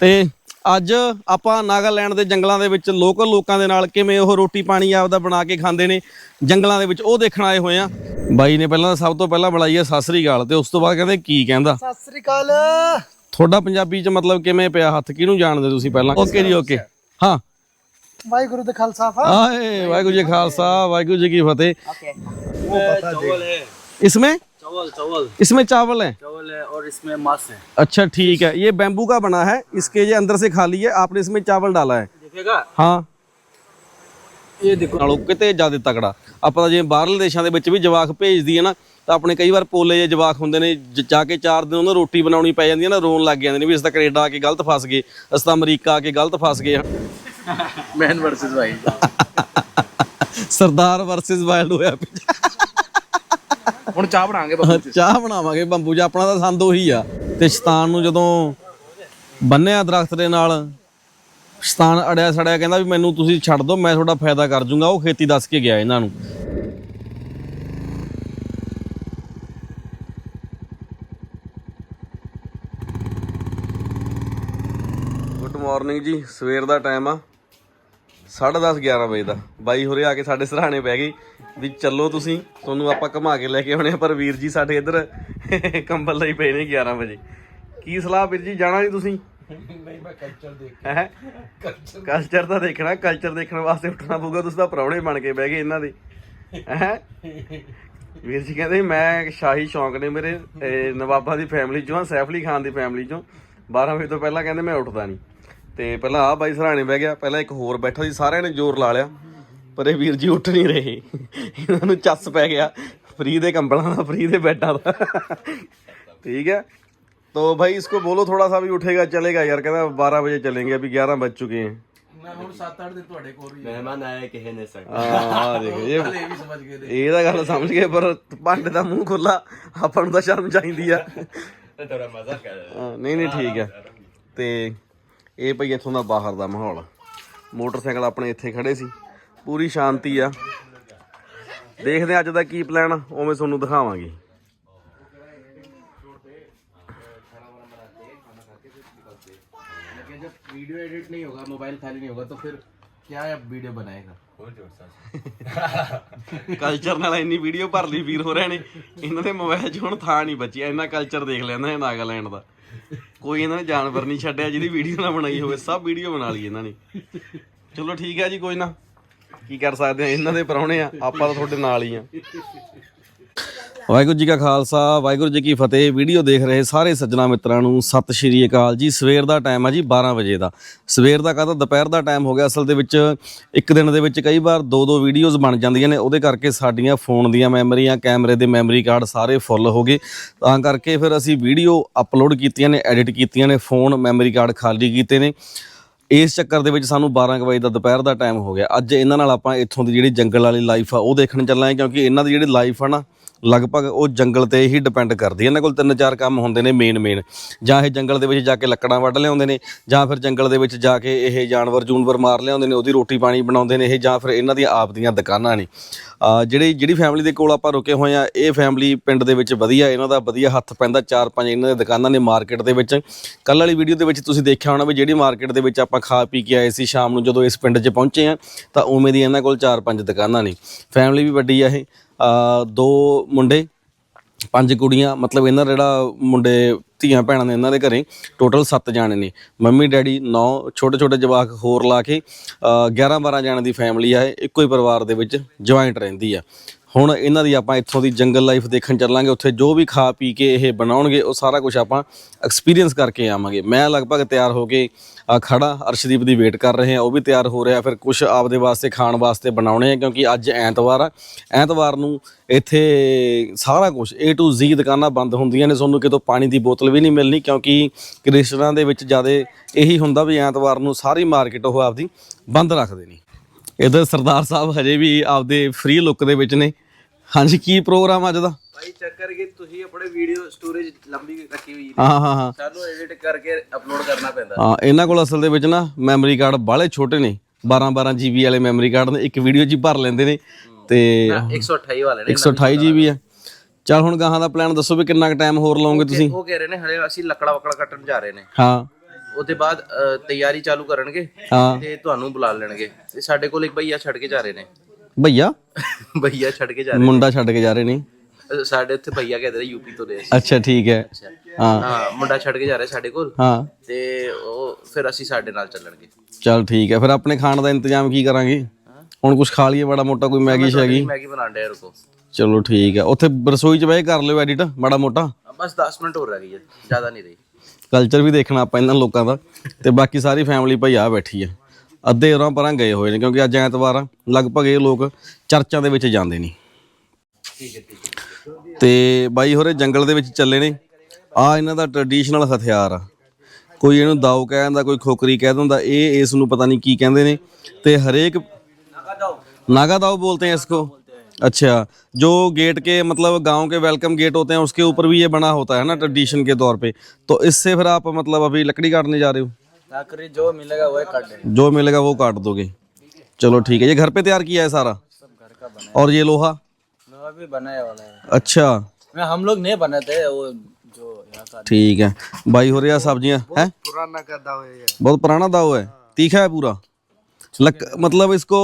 ਤੇ ਅੱਜ ਆਪਾਂ ਨਾਗਾਲੈਂਡ ਦੇ ਜੰਗਲਾਂ ਦੇ ਵਿੱਚ ਲੋਕਲ ਲੋਕਾਂ ਦੇ ਨਾਲ ਕਿਵੇਂ ਉਹ ਰੋਟੀ ਪਾਣੀ ਆਪਦਾ ਬਣਾ ਕੇ ਖਾਂਦੇ ਨੇ ਜੰਗਲਾਂ ਦੇ ਵਿੱਚ ਉਹ ਦੇਖਣ ਆਏ ਹੋਏ ਆ। ਬਾਈ ਨੇ ਪਹਿਲਾਂ ਸਭ ਤੋਂ ਪਹਿਲਾਂ ਬੁਲਾਈ ਆ ਸਾਸਰੀ ਗਾਲ ਤੇ ਉਸ ਤੋਂ ਬਾਅਦ ਕਹਿੰਦੇ ਕੀ ਕਹਿੰਦਾ? ਸਾਸਰੀ ਗਾਲ ਤੁਹਾਡਾ ਪੰਜਾਬੀ ਚ ਮਤਲਬ ਕਿਵੇਂ ਪਿਆ ਹੱਥ? ਕਿਹਨੂੰ ਜਾਣਦੇ ਤੁਸੀਂ ਪਹਿਲਾਂ? ਓਕੇ ਜੀ ਓਕੇ ਹਾਂ। ਵਾਹਿਗੁਰੂ ਦੇ ਖਾਲਸਾ। ਆਏ ਵਾਹਿਗੁਰੂ ਜੀ ਖਾਲਸਾ ਵਾਹਿਗੁਰੂ ਜੀ ਕੀ ਫਤਿਹ। ਓਕੇ ਇਸਮੇ चावल चावल इसमें चावल है चावल है और इसमें मांस है अच्छा ठीक है ये बैम्बू का बना है इसके ये अंदर से खाली है आपने इसमें चावल डाला है देखेगा ਹਾਂ ਇਹ ਦੇਖੋ ਨਾਲੋਂ ਕਿਤੇ ਜ਼ਿਆਦਾ ਤਕੜਾ ਆਪਾਂ ਤਾਂ ਜਿਵੇਂ ਬਾਹਰਲੇ ਦੇਸ਼ਾਂ ਦੇ ਵਿੱਚ ਵੀ ਜਵਾਕ ਭੇਜਦੀ ਹੈ ਨਾ ਤਾਂ ਆਪਣੇ ਕਈ ਵਾਰ ਪੋਲੇ ਜੇ ਜਵਾਕ ਹੁੰਦੇ ਨੇ ਜ- ਜਾ ਕੇ ਚਾਰ ਦਿਨ ਉਹਨਾਂ ਨੂੰ ਰੋਟੀ ਬਣਾਉਣੀ ਪੈ ਜਾਂਦੀ ਹੈ ਨਾ ਰੋਣ ਲੱਗ ਜਾਂਦੇ ਨੇ ਵੀ ਅਸੀਂ ਤਾਂ ਕੈਨੇਡਾ ਆ ਕੇ ਗਲਤ ਫਸ ਗਏ ਅਸੀਂ ਤਾਂ ਅਮਰੀਕਾ ਆ ਕੇ ਗਲਤ ਫਸ ਗਏ मैन वर्सेस भाई ਸਰਦਾਰ ਵਰਸਸ ਵਾਈਲਡ ਹੋਇਆ ਪਿਆ ਹੁਣ ਚਾਹ ਬਣਾਵਾਂਗੇ ਬਾਬੂ ਚਾਹ ਬਣਾਵਾਂਗੇ ਬੰਬੂ ਜੀ ਆਪਣਾ ਤਾਂ ਸੰਦ ਉਹੀ ਆ। ਤੇ ਸ਼ੈਤਾਨ ਨੂੰ ਜਦੋਂ ਬੰਨਿਆ ਦਰਖਤ ਦੇ ਨਾਲ ਸ਼ੈਤਾਨ ਅੜਿਆ ਸੜਿਆ ਕਹਿੰਦਾ ਵੀ ਮੈਨੂੰ ਤੁਸੀਂ ਛੱਡ ਦਿਓ ਮੈਂ ਤੁਹਾਡਾ ਫਾਇਦਾ ਕਰ ਜੂੰਗਾ ਉਹ ਖੇਤੀ ਦੱਸ ਕੇ ਗਿਆ ਇਹਨਾਂ ਨੂੰ। ਗੁੱਡ ਮਾਰਨਿੰਗ ਜੀ ਸਵੇਰ ਦਾ ਟਾਈਮ ਆ। 10:30 11 ਵਜੇ ਦਾ। ਬਾਈ ਹੋਰੇ ਆ ਕੇ ਸਾਡੇ ਸਰਾਣੇ ਬਹਿ ਗਈ ਵੀ ਚੱਲੋ ਤੁਸੀਂ ਤੁਹਾਨੂੰ ਆਪਾਂ ਘੁਮਾ ਕੇ ਲੈ ਕੇ ਆਉਣੇ ਆ ਪਰ ਵੀਰ ਜੀ ਸਾਡੇ ਇੱਧਰ ਕੰਬਲ ਲਈ ਪਏ ਨੇ 11 ਵਜੇ। ਕੀ ਸਲਾਹ ਵੀਰ ਜੀ ਜਾਣਾ ਨਹੀਂ ਤੁਸੀਂ? ਨਹੀਂ ਮੈਂ ਕਲਚਰ ਤਾਂ ਦੇਖਣਾ ਕਲਚਰ ਦੇਖਣ ਵਾਸਤੇ ਉੱਠਣਾ ਪਊਗਾ ਤੁਸੀਂ ਤਾਂ ਪ੍ਰਾਹੁਣੇ ਬਣ ਕੇ ਬਹਿ ਗਏ ਇਹਨਾਂ ਦੇ। ਹੈ? ਵੀਰ ਜੀ ਕਹਿੰਦੇ ਮੈਂ ਸ਼ਾਹੀ ਸ਼ੌਂਕ ਨੇ ਮੇਰੇ ਨਵਾਬਾਂ ਦੀ ਫੈਮਿਲੀ ਚੋਂ ਸੈਫ ਅਲੀ ਖਾਨ ਦੀ ਫੈਮਿਲੀ ਚੋਂ। 12 ਵਜੇ ਤੋਂ ਪਹਿਲਾਂ ਕਹਿੰਦੇ ਮੈਂ ਉੱਠਦਾ ਨਹੀਂ। ਤੇ ਪਹਿਲਾਂ ਆ ਬਾਈ ਸਰਾਣੇ ਬਹਿ ਗਿਆ ਪਹਿਲਾਂ ਇੱਕ ਹੋਰ ਬੈਠਾ ਸੀ ਸਾਰਿਆਂ ਨੇ ਜ਼ੋਰ ਲਾ ਲਿਆ ਪਰ ਇਹ ਵੀਰ ਜੀ ਉੱਠ ਨਹੀਂ ਰਹੇ ਇਹਨਾਂ ਨੂੰ ਚੱਸ ਪੈ ਗਿਆ ਫ੍ਰੀ ਦੇ ਕੰਬਲਾਂ ਦਾ ਫ੍ਰੀ ਦੇ ਬੈੱਡਾਂ ਦਾ ठीक है तो भाई इसको बोलो थोड़ा सा भी उठेगा चलेगा यार कहता बारह बजे चलेंगे अभी ग्यारह बज चुके हैं ਮੈਂ ਹੁਣ 7-8 ਦਿਨ ਤੁਹਾਡੇ ਕੋਲ ਹੀ ਮਹਿਮਾਨ ਆਏ ਕਿਸੇ ਨੇ ਸਕ हाँ हाँ देखो ये ਇਹ ਵੀ ਸਮਝ ਗਏ ਇਹ ਤਾਂ ਗੱਲ ਸਮਝ ਗਏ ਪਰ ਭਾਂਡੇ ਦਾ ਮੂੰਹ ਖੁੱਲਾ ਆਪਾਂ ਨੂੰ ਤਾਂ ਸ਼ਰਮ ਚਾਹੀਦੀ ਆ ਥੋੜਾ ਮਜ਼ਾ ਕਰ ਹਾਂ, ਨਹੀਂ ਨਹੀਂ ਠੀਕ ਹੈ ਤੇ ਇਹ ਭਈ ਇੱਥੋਂ ਦਾ ਬਾਹਰ ਦਾ ਮਾਹੌਲ ਮੋਟਰਸਾਈਕਲ ਆਪਣੇ ਇੱਥੇ ਖੜੇ ਸੀ ਪੂਰੀ ਸ਼ਾਂਤੀ ਆ ਦੇਖਦੇ ਹਾਂ ਅੱਜ ਦਾ ਕੀ ਪਲਾਨ ਆ ਉਵੇਂ ਤੁਹਾਨੂੰ ਦਿਖਾਵਾਂਗੇ लेकिन जब वीडियो एडिट नहीं होगा मोबाइल खाली नहीं होगा तो फिर क्या अब वीडियो बनाएगा ਕਲਚਰ ਨਾਲ ਇੰਨੀ ਵੀਡੀਓ ਭਰ ਲਈ ਵੀਰ ਹੋ ਰਹੇ ਨੇ ਇਹਨਾਂ ਦੇ ਮੋਬਾਈਲ 'ਚ ਹੁਣ ਥਾਂ ਨਹੀਂ ਬਚੀ ਇੰਨਾ ਕਲਚਰ ਦੇਖ ਲੈਂਦਾ ਹੈ ਨਾਗਾਲੈਂਡ ਦਾ ਕੋਈ ਇਹਨਾਂ ਨੇ ਜਾਨਵਰ ਨਹੀਂ ਛੱਡਿਆ ਜਿਹਦੀ ਵੀਡੀਓ ਨਾ ਬਣਾਈ ਹੋਵੇ, ਸਭ ਵੀਡੀਓ ਬਣਾ ਲਈ ਇਹਨਾਂ ਨੇ। ਚਲੋ ਠੀਕ ਹੈ ਜੀ, ਕੋਈ ਨਾ। ਕੀ ਕਰ ਸਕਦੇ ਆ, ਇਹਨਾਂ ਦੇ ਪਰੌਣੇ ਆ, ਆਪਾਂ ਤਾਂ ਤੁਹਾਡੇ ਨਾਲ ਹੀ ਆ। ਵਾਹਿਗੁਰੂ ਜੀ ਕਾ ਖਾਲਸਾ, ਵਾਹਿਗੁਰੂ ਜੀ ਕੀ ਫਤਿਹ। ਵੀਡੀਓ ਦੇਖ ਰਹੇ ਸਾਰੇ ਸੱਜਣਾ ਮਿੱਤਰਾਂ ਨੂੰ ਸਤਿ ਸ਼੍ਰੀ ਅਕਾਲ ਜੀ। ਸਵੇਰ ਦਾ ਟਾਈਮ ਆ ਜੀ 12 ਵਜੇ ਦਾ। ਸਵੇਰ ਦਾ ਕਾਹਦਾ? ਦੁਪਹਿਰ ਦਾ ਟਾਈਮ ਹੋ ਗਿਆ ਅਸਲ ਦੇ ਵਿੱਚ। ਇੱਕ ਦਿਨ ਦੇ ਵਿੱਚ ਕਈ ਵਾਰ ਦੋ ਦੋ ਵੀਡੀਓਜ਼ ਬਣ ਜਾਂਦੀਆਂ ਨੇ। ਉਹਦੇ ਕਰਕੇ ਸਾਡੀਆਂ ਫੋਨ ਦੀਆਂ ਮੈਮਰੀਆਂ ਕੈਮਰੇ ਦੇ ਮੈਮਰੀ ਕਾਰਡ ਸਾਰੇ ਫੁੱਲ ਹੋ ਗਏ। ਤਾਂ ਕਰਕੇ ਫਿਰ ਅਸੀਂ ਵੀਡੀਓ ਅਪਲੋਡ ਕੀਤੀਆਂ ਨੇ ਐਡਿਟ ਕੀਤੀਆਂ ਨੇ ਫੋਨ ਮੈਮਰੀ ਕਾਰਡ ਖਾਲੀ ਕੀਤੇ ਨੇ। ਇਸ ਚੱਕਰ ਦੇ ਵਿੱਚ ਸਾਨੂੰ 12 ਕੁ ਵਜੇ ਦਾ ਦੁਪਹਿਰ ਦਾ ਟਾਈਮ ਹੋ ਗਿਆ। ਅੱਜ ਇਹਨਾਂ ਨਾਲ ਆਪਾਂ ਇੱਥੋਂ ਦੀ ਜਿਹੜੀ ਜੰਗਲ ਵਾਲੀ ਲਾਈਫ ਆ, ਉਹ ਦੇਖਣ ਚੱਲਾਂ ਕਿਉਂਕਿ ਇਹਨਾਂ ਦੀ ਜਿਹੜੀ ਲਾਈਫ ਆ ਨਾ ਲਗਭਗ ਉਹ ਜੰਗਲ ਤੇ ਹੀ ਡਿਪੈਂਡ ਕਰਦੀ ਇਹਨਾਂ ਕੋਲ ਤਿੰਨ ਚਾਰ ਕੰਮ ਹੁੰਦੇ ਨੇ ਮੇਨ ਮੇਨ ਜਾਂ ਇਹ ਜੰਗਲ ਦੇ ਵਿੱਚ ਜਾ ਕੇ ਲੱਕੜਾਂ ਵੱਢ ਲਿਆਉਂਦੇ ਨੇ, ਜਾਂ ਫਿਰ ਜੰਗਲ ਦੇ ਵਿੱਚ ਜਾ ਕੇ ਇਹ ਜਾਨਵਰ, ਜੂਨਵਰ ਮਾਰ ਲਿਆਉਂਦੇ ਨੇ, ਉਹਦੀ ਰੋਟੀ ਪਾਣੀ ਬਣਾਉਂਦੇ ਨੇ ਇਹ, ਜਾਂ ਫਿਰ ਇਹਨਾਂ ਦੀਆਂ ਆਪ ਦੀਆਂ ਦੁਕਾਨਾਂ ਨੇ। ਜਿਹੜੀ ਜਿਹੜੀ ਫੈਮਿਲੀ ਦੇ ਕੋਲ ਆਪਾਂ ਰੁਕੇ ਹੋਏ ਆ ਇਹ ਫੈਮਿਲੀ ਪਿੰਡ ਦੇ ਵਿੱਚ ਵਧੀਆ, ਇਹਨਾਂ ਦਾ ਵਧੀਆ ਹੱਥ ਪੈਂਦਾ ਚਾਰ ਪੰਜ ਇਹਨਾਂ ਦੇ ਦੁਕਾਨਾਂ ਨੇ ਮਾਰਕੀਟ ਦੇ ਵਿੱਚ। ਕੱਲ ਵਾਲੀ ਵੀਡੀਓ ਦੇ ਵਿੱਚ ਤੁਸੀਂ ਦੇਖਿਆ ਹੋਣਾ ਵੀ ਜਿਹੜੀ ਮਾਰਕੀਟ ਦੇ ਵਿੱਚ ਆਪਾਂ ਖਾ ਪੀ ਕੇ ਆਏ ਸੀ, ਸ਼ਾਮ ਨੂੰ ਜਦੋਂ ਇਸ ਪਿੰਡ 'ਚ ਪਹੁੰਚੇ ਆ ਤਾਂ ਉਵੇਂ ਦੀ ਇਹਨਾਂ ਕੋਲ ਚਾਰ ਪੰਜ ਦੁਕਾਨਾਂ ਨੇ। ਫੈਮਿਲੀ ਵੀ ਵੱਡੀ ਆ ਇਹ। ਦੋ ਮੁੰਡੇ, ਪੰਜ ਕੁੜੀਆਂ, ਮਤਲਬ ਇਹਨਾਂ ਦਾ ਜਿਹੜਾ ਮੁੰਡੇ, ਧੀਆਂ ਭੈਣਾਂ ਨੇ ਇਹਨਾਂ ਦੇ ਘਰੇ ਟੋਟਲ 7 ਜਾਣੇ ਨੇ। ਮੰਮੀ, ਡੈਡੀ 9 ਛੋਟੇ ਛੋਟੇ ਜਵਾਕ ਹੋਰ ਲਾ ਕੇ 11 12 ਜਾਣੇ ਦੀ ਫੈਮਿਲੀ ਆ ਇੱਕੋ ਹੀ ਪਰਿਵਾਰ ਦੇ ਵਿੱਚ ਜੁਆਇੰਟ ਰਹਿੰਦੀ ਆ। ਹੁਣ ਇਹਨਾਂ ਦੀ ਆਪਾਂ ਇੱਥੋਂ ਦੀ ਜੰਗਲ ਲਾਈਫ ਦੇਖਣ ਚੱਲਾਂਗੇ ਉੱਥੇ ਜੋ ਵੀ ਖਾ ਪੀ ਕੇ ਇਹ ਬਣਾਉਣਗੇ ਉਹ ਸਾਰਾ ਕੁਝ ਆਪਾਂ ਐਕਸਪੀਰੀਅੰਸ ਕਰਕੇ ਆਵਾਂਗੇ। ਮੈਂ ਲਗਭਗ ਤਿਆਰ ਹੋ ਕੇ ਅ, ਖੜਾ ਅਰਸ਼ਦੀਪ ਦੀ ਵੇਟ ਕਰ ਰਹੇ ਆ ਉਹ ਵੀ ਤਿਆਰ ਹੋ ਰਿਹਾ ਫਿਰ ਕੁਝ ਆਪਦੇ ਵਾਸਤੇ ਖਾਣ ਵਾਸਤੇ ਬਣਾਉਣੇ ਆ ਕਿਉਂਕਿ ਅੱਜ ਐਤਵਾਰ ਆ। ਐਤਵਾਰ ਨੂੰ ਇੱਥੇ ਸਾਰਾ ਕੁਝ A to Z ਦੁਕਾਨਾਂ ਬੰਦ ਹੁੰਦੀਆਂ ਨੇ ਤੁਹਾਨੂੰ ਕਿਤੋਂ ਪਾਣੀ ਦੀ ਬੋਤਲ ਵੀ ਨਹੀਂ ਮਿਲਣੀ ਕਿਉਂਕਿ ਕ੍ਰਿਸਚਨਾਂ ਦੇ ਵਿੱਚ ਜ਼ਿਆਦਾ ਇਹੀ ਹੁੰਦਾ ਵੀ ਐਤਵਾਰ ਨੂੰ ਸਾਰੀ ਮਾਰਕੀਟ ਉਹ ਆਪਦੀ ਬੰਦ ਰੱਖਦੇ ਨੇ। ਇਧਰ ਸਰਦਾਰ ਸਾਹਿਬ ਹਜੇ ਵੀ ਆਪਦੇ ਫ੍ਰੀ ਲੁੱਕ ਦੇ ਵਿੱਚ ਨੇ। ਹਾਂਜੀ ਕੀ ਪ੍ਰੋਗਰਾਮ ਅੱਜ ਦਾ? ਭਾਈ ਚੱਕਰ ਕਿ ਤੁਸੀਂ ਆਪਣੇ ਵੀਡੀਓ ਸਟੋਰੇਜ ਲੰਬੀ ਰੱਖੀ ਹੋਈ ਹਾਂ। ਹਾਂ ਹਾਂ ਸਾਨੂੰ ਐਡਿਟ ਕਰਕੇ ਅਪਲੋਡ ਕਰਨਾ ਪੈਂਦਾ। ਹਾਂ ਇਹਨਾਂ ਕੋਲ ਅਸਲ ਦੇ ਵਿੱਚ ਨਾ ਮੈਮਰੀ ਕਾਰਡ ਬਾਹਲੇ ਛੋਟੇ ਨੇ। 12 12 ਜੀਬੀ ਵਾਲੇ ਮੈਮਰੀ ਕਾਰਡ ਨੇ ਇੱਕ ਵੀਡੀਓ 'ਚ ਹੀ ਭਰ ਲੈਂਦੇ ਨੇ। ਤੇ 128 ਵਾਲੇ ਨੇ 128 ਜੀਬੀ ਆ। ਚਲ ਹੁਣ ਗਾਹਾਂ ਦਾ ਪਲਾਨ ਦੱਸੋ ਵੀ ਕਿੰਨਾ ਕੁ ਟਾਈਮ ਹੋਰ ਲਾਉਂਗੇ ਤੁਸੀਂ? ਉਹ ਕਹਿ ਰਹੇ ਨੇ ਹਲੇ ਅਸੀਂ ਲੱਕੜਾ ਵਕੜਾ ਕੱਟਣ ਜਾ ਰਹੇ ਨੇ। ਹਾਂ। ਉਹਦੇ ਬਾਅਦ ਤਿਆਰੀ ਚਾਲੂ ਕਰਨਗੇ ਹਾਂ। ਤੇ ਤੁਹਾਨੂੰ ਬੁਲਾ ਲੈਣਗੇ। ਤੇ ਸਾਡੇ ਕੋਲ ਇੱਕ ਭਈਆ ਛੱਡ ਕੇ ਜਾ ਰਹੇ ਨੇ। ਭਈਆ? ਭਈਆ ਛੱਡ ਕੇ ਜਾ ਰਹੇ ਮੁੰਡਾ ਛੱਡ ਕੇ ਜਾ ਰਹੇ ਨੇ? ਅ, ਸਾਡੇ ਉੱਥੇ ਭਈਆ ਕਹਿੰਦੇ ਨੇ ਯੂਪੀ ਤੋਂ ਦੇ ਅੱਛਾ ਠੀਕ ਹੈ। ਹਾਂ। ਹਾਂ ਮੁੰਡਾ ਛੱਡ ਕੇ ਜਾ ਰਿਹਾ ਸਾਡੇ ਕੋਲ। ਹਾਂ। ਤੇ ਉਹ ਫਿਰ ਅਸੀਂ ਸਾਡੇ ਨਾਲ ਚੱਲਣਗੇ। ਚਲ ਠੀਕ ਹੈ ਫਿਰ ਆਪਣੇ ਖਾਣ ਦਾ ਇੰਤਜ਼ਾਮ ਕੀ ਕਰਾਂਗੇ? ਹੁਣ ਕੁਝ ਖਾ ਲਈਏ ਬੜਾ ਮੋਟਾ ਕੋਈ ਮੈਗੀ ਸ਼ੈਗੀ। ਮੈਗੀ ਬਣਾਉਣ ਡਿਆ ਰੁਕੋ। ਚਲੋ ਠੀਕ ਹੈ ਉੱਥੇ ਰਸੋਈ 'ਚ ਬਹਿ ਕੇ ਕਰ ਲਿਓ ਐਡਿਟ ਮਾੜਾ ਮੋਟਾ। ਅ, ਬਸ 10 ਮਿੰਟ ਹੋਰ ਰਹਿ ਗਈ ਹੈ ਜ਼ਿਆਦਾ ਨਹੀਂ ਰਹੀ। ਕਲਚਰ ਵੀ ਦੇਖਣਾ ਆਪਾਂ ਇਹਨਾਂ ਲੋਕਾਂ ਦਾ। ਤੇ ਬਾਕੀ ਸਾਰੀ ਫੈਮਿਲੀ ਭਾਈ ਆ ਬੈਠੀ ਆ ਅੱਧੇ ਉਰਾਂ ਪਰਾਂ ਗਏ ਹੋਏ ਨੇ ਕਿਉਂਕਿ ਅੱਜ ਐਤਵਾਰ ਆ ਲਗਭਗ ਇਹ ਲੋਕ ਚਰਚਾਂ ਦੇ ਵਿੱਚ ਜਾਂਦੇ ਨਹੀਂ ਤੇ ਬਾਈ ਹੋਰੇ ਜੰਗਲ ਦੇ ਵਿੱਚ ਚੱਲੇ ਨੇ ਆ ਇਹਨਾਂ ਦਾ ਟ੍ਰੈਡੀਸ਼ਨਲ ਹਥਿਆਰ ਆ ਕੋਈ ਇਹਨੂੰ ਦਾਉ ਕਹਿ ਦਿੰਦਾ ਕੋਈ ਖੋਕਰੀ ਕਹਿ ਦਿੰਦਾ ਇਹ ਇਸ ਨੂੰ ਪਤਾ ਨਹੀਂ ਕੀ ਕਹਿੰਦੇ ਨੇ ਤੇ ਹਰੇਕ नागा दाव बोलते हैं इसको अच्छा जो गेट के मतलब गांव के वेलकम गेट होते हैं उसके ऊपर भी ये बना होता है ना ट्रेडिशन के तौर पे तो इससे फिर आप मतलब अभी लकड़ी काटने जा रहे हो जो मिलेगा वो काट देंगे। जो मिलेगा वो काट दोगे। चलो ठीक है ये घर पे तैयार किया है सारा? सब घर का बना और ये लोहा? लोहा भी बनाया वाला है। अच्छा। मैं हम लोग नहीं बनाते वो जो ठीक है। भाई हो रही है सब्ज़ियाँ है? बहुत पुराना दाव है तीखा है पूरा? लक मतलब इसको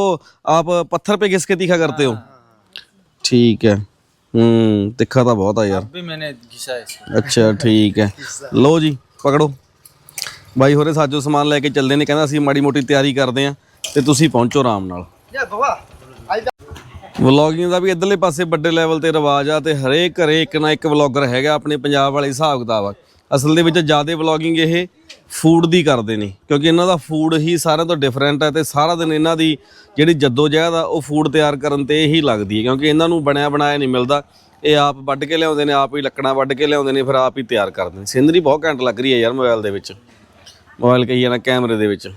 आप पत्थर पे घिस के तीखा करते हो? हाँ, हाँ, हाँ। ठीक है। हम्म तीखा था बहुत है यार। अभी मैंने घिसा है अच्छा ठीक है। लो जी पकड़ो। ਬਾਈ ਹੋਰੇ ਸਾਜੋ ਸਮਾਨ ਲੈ ਕੇ ਚੱਲਦੇ ਨੇ ਕਹਿੰਦਾ ਅਸੀਂ ਮਾੜੀ ਮੋਟੀ ਤਿਆਰੀ ਕਰਦੇ ਆ ਤੇ ਤੁਸੀਂ ਪਹੁੰਚੋ ਆਰਾਮ ਨਾਲ। ਵਲੌਗਿੰਗ ਦਾ ਵੀ ਇਧਰਲੇ ਪਾਸੇ ਵੱਡੇ ਲੈਵਲ ਤੇ ਰਿਵਾਜ ਆ ਤੇ ਹਰੇਕ ਘਰੇ ਇੱਕ ਨਾ ਇੱਕ ਵਲੌਗਰ ਹੈਗਾ ਆਪਣੇ ਪੰਜਾਬ ਵਾਲੇ ਹਿਸਾਬ ਕਿਤਾਬ ਅਸਲ ਦੇ ਵਿੱਚ ਜ਼ਿਆਦਾ ਵਲੌਗਿੰਗ ਇਹ ਫੂਡ ਦੀ ਕਰਦੇ ਨੇ ਕਿਉਂਕਿ ਇਹਨਾਂ ਦਾ ਫੂਡ ਹੀ ਸਾਰਿਆਂ ਤੋਂ ਡਿਫਰੈਂਟ ਹੈ ਤੇ ਸਾਰਾ ਦਿਨ ਇਹਨਾਂ ਦੀ ਜਿਹੜੀ ਜੱਦੋ ਜਹਿਦ ਆ ਉਹ ਫੂਡ ਤਿਆਰ ਕਰਨ ਤੇ ਹੀ ਲੱਗਦੀ ਹੈ ਕਿਉਂਕਿ ਇਹਨਾਂ ਨੂੰ ਬਣਿਆ ਬਣਾਇਆ ਨਹੀਂ ਮਿਲਦਾ। ਇਹ ਆਪ ਵੱਢ ਕੇ ਲਿਆਉਂਦੇ ਨੇ ਆਪ ਹੀ ਲੱਕੜਾਂ ਵੱਢ ਕੇ ਲਿਆਉਂਦੇ ਨੇ ਫਿਰ ਆਪ ਹੀ ਤਿਆਰ ਕਰਦੇ ਨੇ। ਸਿਨਰੀ ਬਹੁਤ ਘੰਟ ਲੱਗ ਰਹੀ ਹੈ ਯਾਰ ਮੋਬਾਈਲ ਦੇ ਵਿੱਚ। ਮੋਬਾਈਲ ਕਹੀ ਜਾਣਾ ਕੈਮਰੇ ਦੇ ਵਿੱਚ।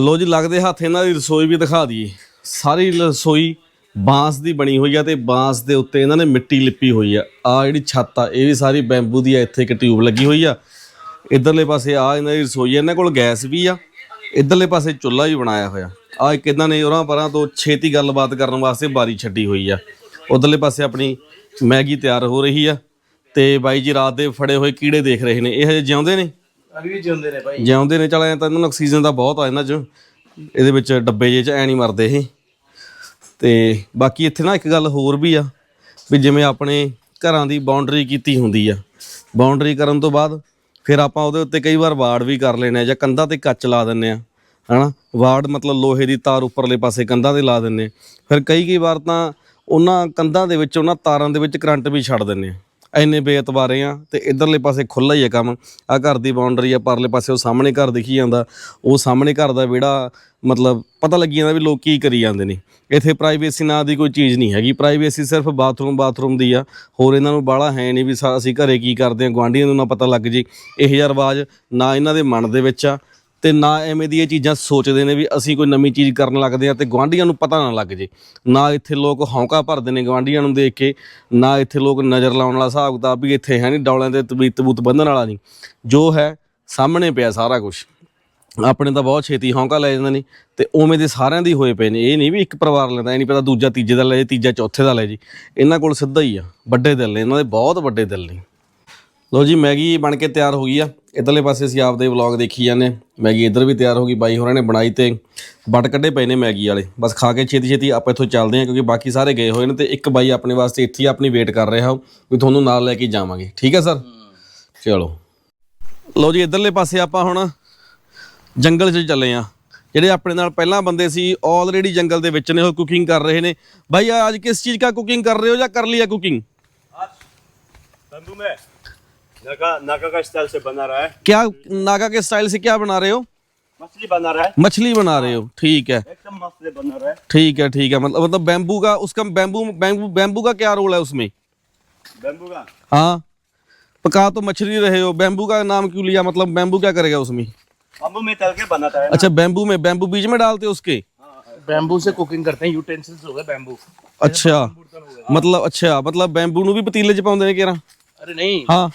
ਲੋ ਜੀ, ਲੱਗਦੇ ਹੱਥ ਇਹਨਾਂ ਦੀ ਰਸੋਈ ਵੀ ਦਿਖਾ ਦਈਏ। ਸਾਰੀ ਰਸੋਈ ਬਾਂਸ ਦੀ ਬਣੀ ਹੋਈ ਆ ਤੇ ਬਾਂਸ ਦੇ ਉੱਤੇ ਇਹਨਾਂ ਨੇ ਮਿੱਟੀ ਲਿਪੀ ਹੋਈ ਆ। ਆ ਜਿਹੜੀ ਛੱਤ ਆ, ਇਹ ਵੀ ਸਾਰੀ ਬੈਂਬੂ ਦੀ ਆ, ਇੱਥੇ ਇੱਕ ਟਿਊਬ ਲੱਗੀ ਹੋਈ ਆ। ਇਧਰਲੇ ਪਾਸੇ ਆ ਇਹਨਾਂ ਦੀ ਰਸੋਈ ਆ ਇਹਨਾਂ ਕੋਲ ਗੈਸ ਵੀ ਆ ਇਧਰਲੇ ਪਾਸੇ ਚੁੱਲ੍ਹਾ ਵੀ ਬਣਾਇਆ ਹੋਇਆ। ਆ ਇੱਕ ਇਹਨਾਂ ਨੇ ਉਹਨਾਂ ਪਰਾਂ ਤੋਂ ਛੇਤੀ ਗੱਲਬਾਤ ਕਰਨ ਵਾਸਤੇ ਬਾਰੀ ਛੱਡੀ ਹੋਈ ਆ। ਉਧਰਲੇ ਪਾਸੇ ਆਪਣੀ ਮੈਗੀ ਤਿਆਰ ਹੋ ਰਹੀ ਆ ਤੇ ਬਾਈ ਜੀ ਰਾਤ ਦੇ ਫੜੇ ਹੋਏ ਕੀੜੇ ਦੇਖ ਰਹੇ ਨੇ। ਇਹ ਹਜੇ ਜਿਉਂਦੇ ਨੇ? ਅਭੀ ਵੀ ਜਿਉਂਦੇ ਨੇ ਭਾਈ ਜਿਉਂਦੇ ਨੇ। ਚਲ ਤਾਂ ਇਹਨਾਂ ਨੂੰ ਆਕਸੀਜਨ ਦਾ ਬਹੁਤ ਆ ਇਹਨਾਂ 'ਚ। ਇਹਦੇ ਵਿੱਚ ਡੱਬੇ ਜੇ 'ਚ ਐ ਨਹੀਂ ਮਰਦੇ ਇਹ। ਤੇ ਬਾਕੀ ਇੱਥੇ ਨਾ ਇੱਕ ਗੱਲ ਹੋਰ ਵੀ ਆ ਵੀ ਜਿਵੇਂ ਆਪਣੇ ਘਰਾਂ ਦੀ ਬਾਉਂਡਰੀ ਕੀਤੀ ਹੁੰਦੀ ਆ। ਬਾਉਂਡਰੀ ਕਰਨ ਤੋਂ ਬਾਅਦ ਫਿਰ ਆਪਾਂ ਉਹਦੇ ਉੱਤੇ ਕਈ ਵਾਰ ਵਾੜ ਵੀ ਕਰ ਲੈਨੇ ਆ ਜਾਂ ਕੰਧਾਂ ਤੇ ਕੱਚ ਲਾ ਦਿੰਨੇ ਆ ਹਨਾ? ਵਾੜ ਮਤਲਬ ਲੋਹੇ ਦੀ ਤਾਰ ਉੱਪਰਲੇ ਪਾਸੇ ਕੰਧਾਂ ਤੇ ਲਾ ਦਿੰਨੇ ਫਿਰ ਕਈ ਕਈ ਵਾਰ ਤਾਂ ਉਹਨਾਂ ਕੰਧਾਂ ਦੇ ਵਿੱਚ, ਉਹਨਾਂ ਤਾਰਾਂ ਦੇ ਵਿੱਚ ਕਰੰਟ ਵੀ ਛੱਡ ਦਿੰਨੇ ਆ ਐਨੇ ਬੇਇਤਬਾਰੇ ਆ ਤੇ ਇਧਰਲੇ ਪਾਸੇ ਖੁੱਲਾ ਹੀ ਆ ਕੰਮ। ਆ ਘਰ ਦੀ ਬਾਉਂਡਰੀ ਆ, ਪਰਲੇ ਪਾਸੇ ਉਹ ਸਾਹਮਣੇ ਘਰ ਦਿਖੀ ਜਾਂਦਾ। ਉਹ ਸਾਹਮਣੇ ਘਰ ਦਾ ਵਿਹੜਾ, ਮਤਲਬ ਪਤਾ ਲੱਗੀ ਜਾਂਦਾ ਵੀ ਲੋਕ ਕੀ ਕਰੀ ਜਾਂਦੇ ਨੇ। ਇੱਥੇ ਪ੍ਰਾਈਵੇਸੀ ਨਾਂ ਦੀ ਕੋਈ ਚੀਜ਼ ਨਹੀਂ ਹੈਗੀ। ਪ੍ਰਾਈਵੇਸੀ ਸਿਰਫ ਬਾਥਰੂਮ ਬਾਥਰੂਮ ਦੀ ਆ। ਹੋਰ ਇਹਨਾਂ ਨੂੰ ਬਾਹਲਾ ਹੈ ਨਹੀਂ ਵੀ ਸਾ- ਅਸੀਂ ਘਰੇ ਕੀ ਕਰਦੇ ਆ, ਗੁਆਂਢੀਆਂ ਨੂੰ ਨਾ ਪਤਾ ਲੱਗ ਜੇ। ਇਹ ਜਿਹਾ ਰਿਵਾਜ ਨਾ ਇਹਨਾਂ ਦੇ ਮਨ ਦੇ ਵਿੱਚ ਆ। ਤੇ ਨਾ ਐਵੇਂ ਦੀ ਇਹ ਚੀਜ਼ਾਂ ਸੋਚਦੇ ਨੇ ਵੀ ਅਸੀਂ ਕੋਈ ਨਵੀਂ ਚੀਜ਼ ਕਰਨ ਲੱਗਦੇ ਆ ਤੇ ਗਵਾਂਢੀਆਂ ਨੂੰ ਪਤਾ ਨਾ ਲੱਗ ਜੇ। ਨਾ ਇੱਥੇ ਲੋਕ ਹੌਂਕਾ ਭਰਦੇ ਨੇ ਗਵਾਂਢੀਆਂ ਨੂੰ ਦੇਖ ਕੇ, ਨਾ ਇੱਥੇ ਲੋਕ ਨਜ਼ਰ ਲਾਉਣ ਵਾਲਾ ਹਿਸਾਬ ਕਿਤਾਬ ਵੀ ਇੱਥੇ ਹੈ ਨਹੀਂ ਡੌਲਿਆਂ ਤੇ ਤਬੀਤ ਤਬੂਤ ਬੰਨਣ ਵਾਲਾ ਨਹੀਂ। ਜੋ ਹੈ ਸਾਹਮਣੇ ਪਿਆ ਸਾਰਾ ਕੁਝ ਆਪਣੇ ਤਾਂ ਬਹੁਤ ਛੇਤੀ ਹੌਂਕਾ ਲੈ ਜਾਂਦੇ ਨੇ ਤੇ ਉਵੇਂ ਦੇ ਸਾਰਿਆਂ ਦੀ ਹੋਏ ਪਏ ਨੇ। ਇਹ ਨਹੀਂ ਵੀ ਇੱਕ ਪਰਿਵਾਰ ਲੈਂਦਾ, ਇਹ ਨਹੀਂ ਪਤਾ ਦੂਜਾ, ਤੀਜੇ ਦਾ ਲੈ ਜੇ, ਤੀਜਾ, ਚੌਥੇ ਦਾ ਲੈ ਜੇ। ਇਹਨਾਂ ਕੋਲ ਸਿੱਧਾ ਹੀ ਆ, ਵੱਡੇ ਦਿਲ ਨੇ, ਇਹਨਾਂ ਦੇ ਬਹੁਤ ਵੱਡੇ ਦਿਲ ਨੇ। ਲੋ ਜੀ, ਮੈਗੀ ਬਣ ਕੇ ਤਿਆਰ ਹੋ ਗਈ ਆ। ਇਧਰਲੇ ਪਾਸੇ ਅਸੀਂ ਆਪਦੇ ਵਲੌਗ ਦੇਖੀ ਜਾਂਦੇ ਮੈਗੀ ਇਧਰ ਵੀ ਤਿਆਰ ਹੋ ਗਈ, ਬਾਈ ਹੋਰਾਂ ਨੇ ਬਣਾਈ ਤੇ ਬਟ ਕੱਢੇ ਪਏ ਨੇ ਮੈਗੀ ਵਾਲੇ। ਬਸ ਖਾ ਕੇ ਛੇਤੀ ਛੇਤੀ ਆਪਾਂ ਇੱਥੋਂ ਚੱਲਦੇ ਹਾਂ, ਕਿਉਂਕਿ ਬਾਕੀ ਸਾਰੇ ਗਏ ਹੋਏ ਨੇ ਤੇ ਇੱਕ ਬਾਈ ਆਪਣੇ ਵਾਸਤੇ ਇੱਥੇ ਹੀ ਆਪਣੀ ਵੇਟ ਕਰ ਰਿਹਾ ਹੋ ਵੀ ਤੁਹਾਨੂੰ ਨਾਲ ਲੈ ਕੇ ਜਾਵਾਂਗੇ। ਠੀਕ ਹੈ ਸਰ? ਚਲੋ। ਲੋ ਜੀ, ਇਧਰਲੇ ਪਾਸੇ ਆਪਾਂ ਹੁਣ ਜੰਗਲ 'ਚ ਚੱਲੇ ਆ ਜਿਹੜੇ ਆਪਣੇ ਨਾਲ ਪਹਿਲਾਂ ਬੰਦੇ ਸੀ ਆਲਰੇਡੀ ਜੰਗਲ ਦੇ ਵਿੱਚ ਨੇ, ਉਹ ਕੁਕਿੰਗ ਕਰ ਰਹੇ ਨੇ। ਭਾਈ ਅੱਜ ਕਿਸ ਚੀਜ਼ ਦਾ ਕੁਕਿੰਗ ਕਰ ਰਹੇ ਹੋ ਜਾਂ ਕਰ ਲਈ ਆ ਕੁਕਿੰਗ ਅੱਜ। ਤੰਦੂ ਮੈਂ। नाका नाका का स्टाइल से बना रहा है क्या नागा के स्टाइल से क्या बना रहे हो मछली बना रहा है मछली बना रहे हो ठीक है एकदम मस्त बना रहा है ठीक है ठीक है मतलब मतलब बैम्बू का उसका बैम्बू बैम्बू बैम्बू का क्या रोल है उसमें बैम्बू का हाँ पका तो मछली रहे हो बैम्बू का नाम क्यों लिया मतलब बैम्बू क्या करेगा उसमें बम्बू में तल के बनाता है अच्छा बैम्बू में बैम्बू बीच में डालते हो उसके ਬੈਂਬੂ ਸੇ ਕੁਕਿੰਗ करते हैं यूटेंसिल्स हो गए बैम्बू अच्छा मतलब अच्छा मतलब बैम्बू ਨੂੰ ਵੀ ਪਤੀਲੇ 'ਚ ਪਾਉਂਦੇ ਨੇ ਕਿਹੜਾ अरे नहीं ਹਾਂ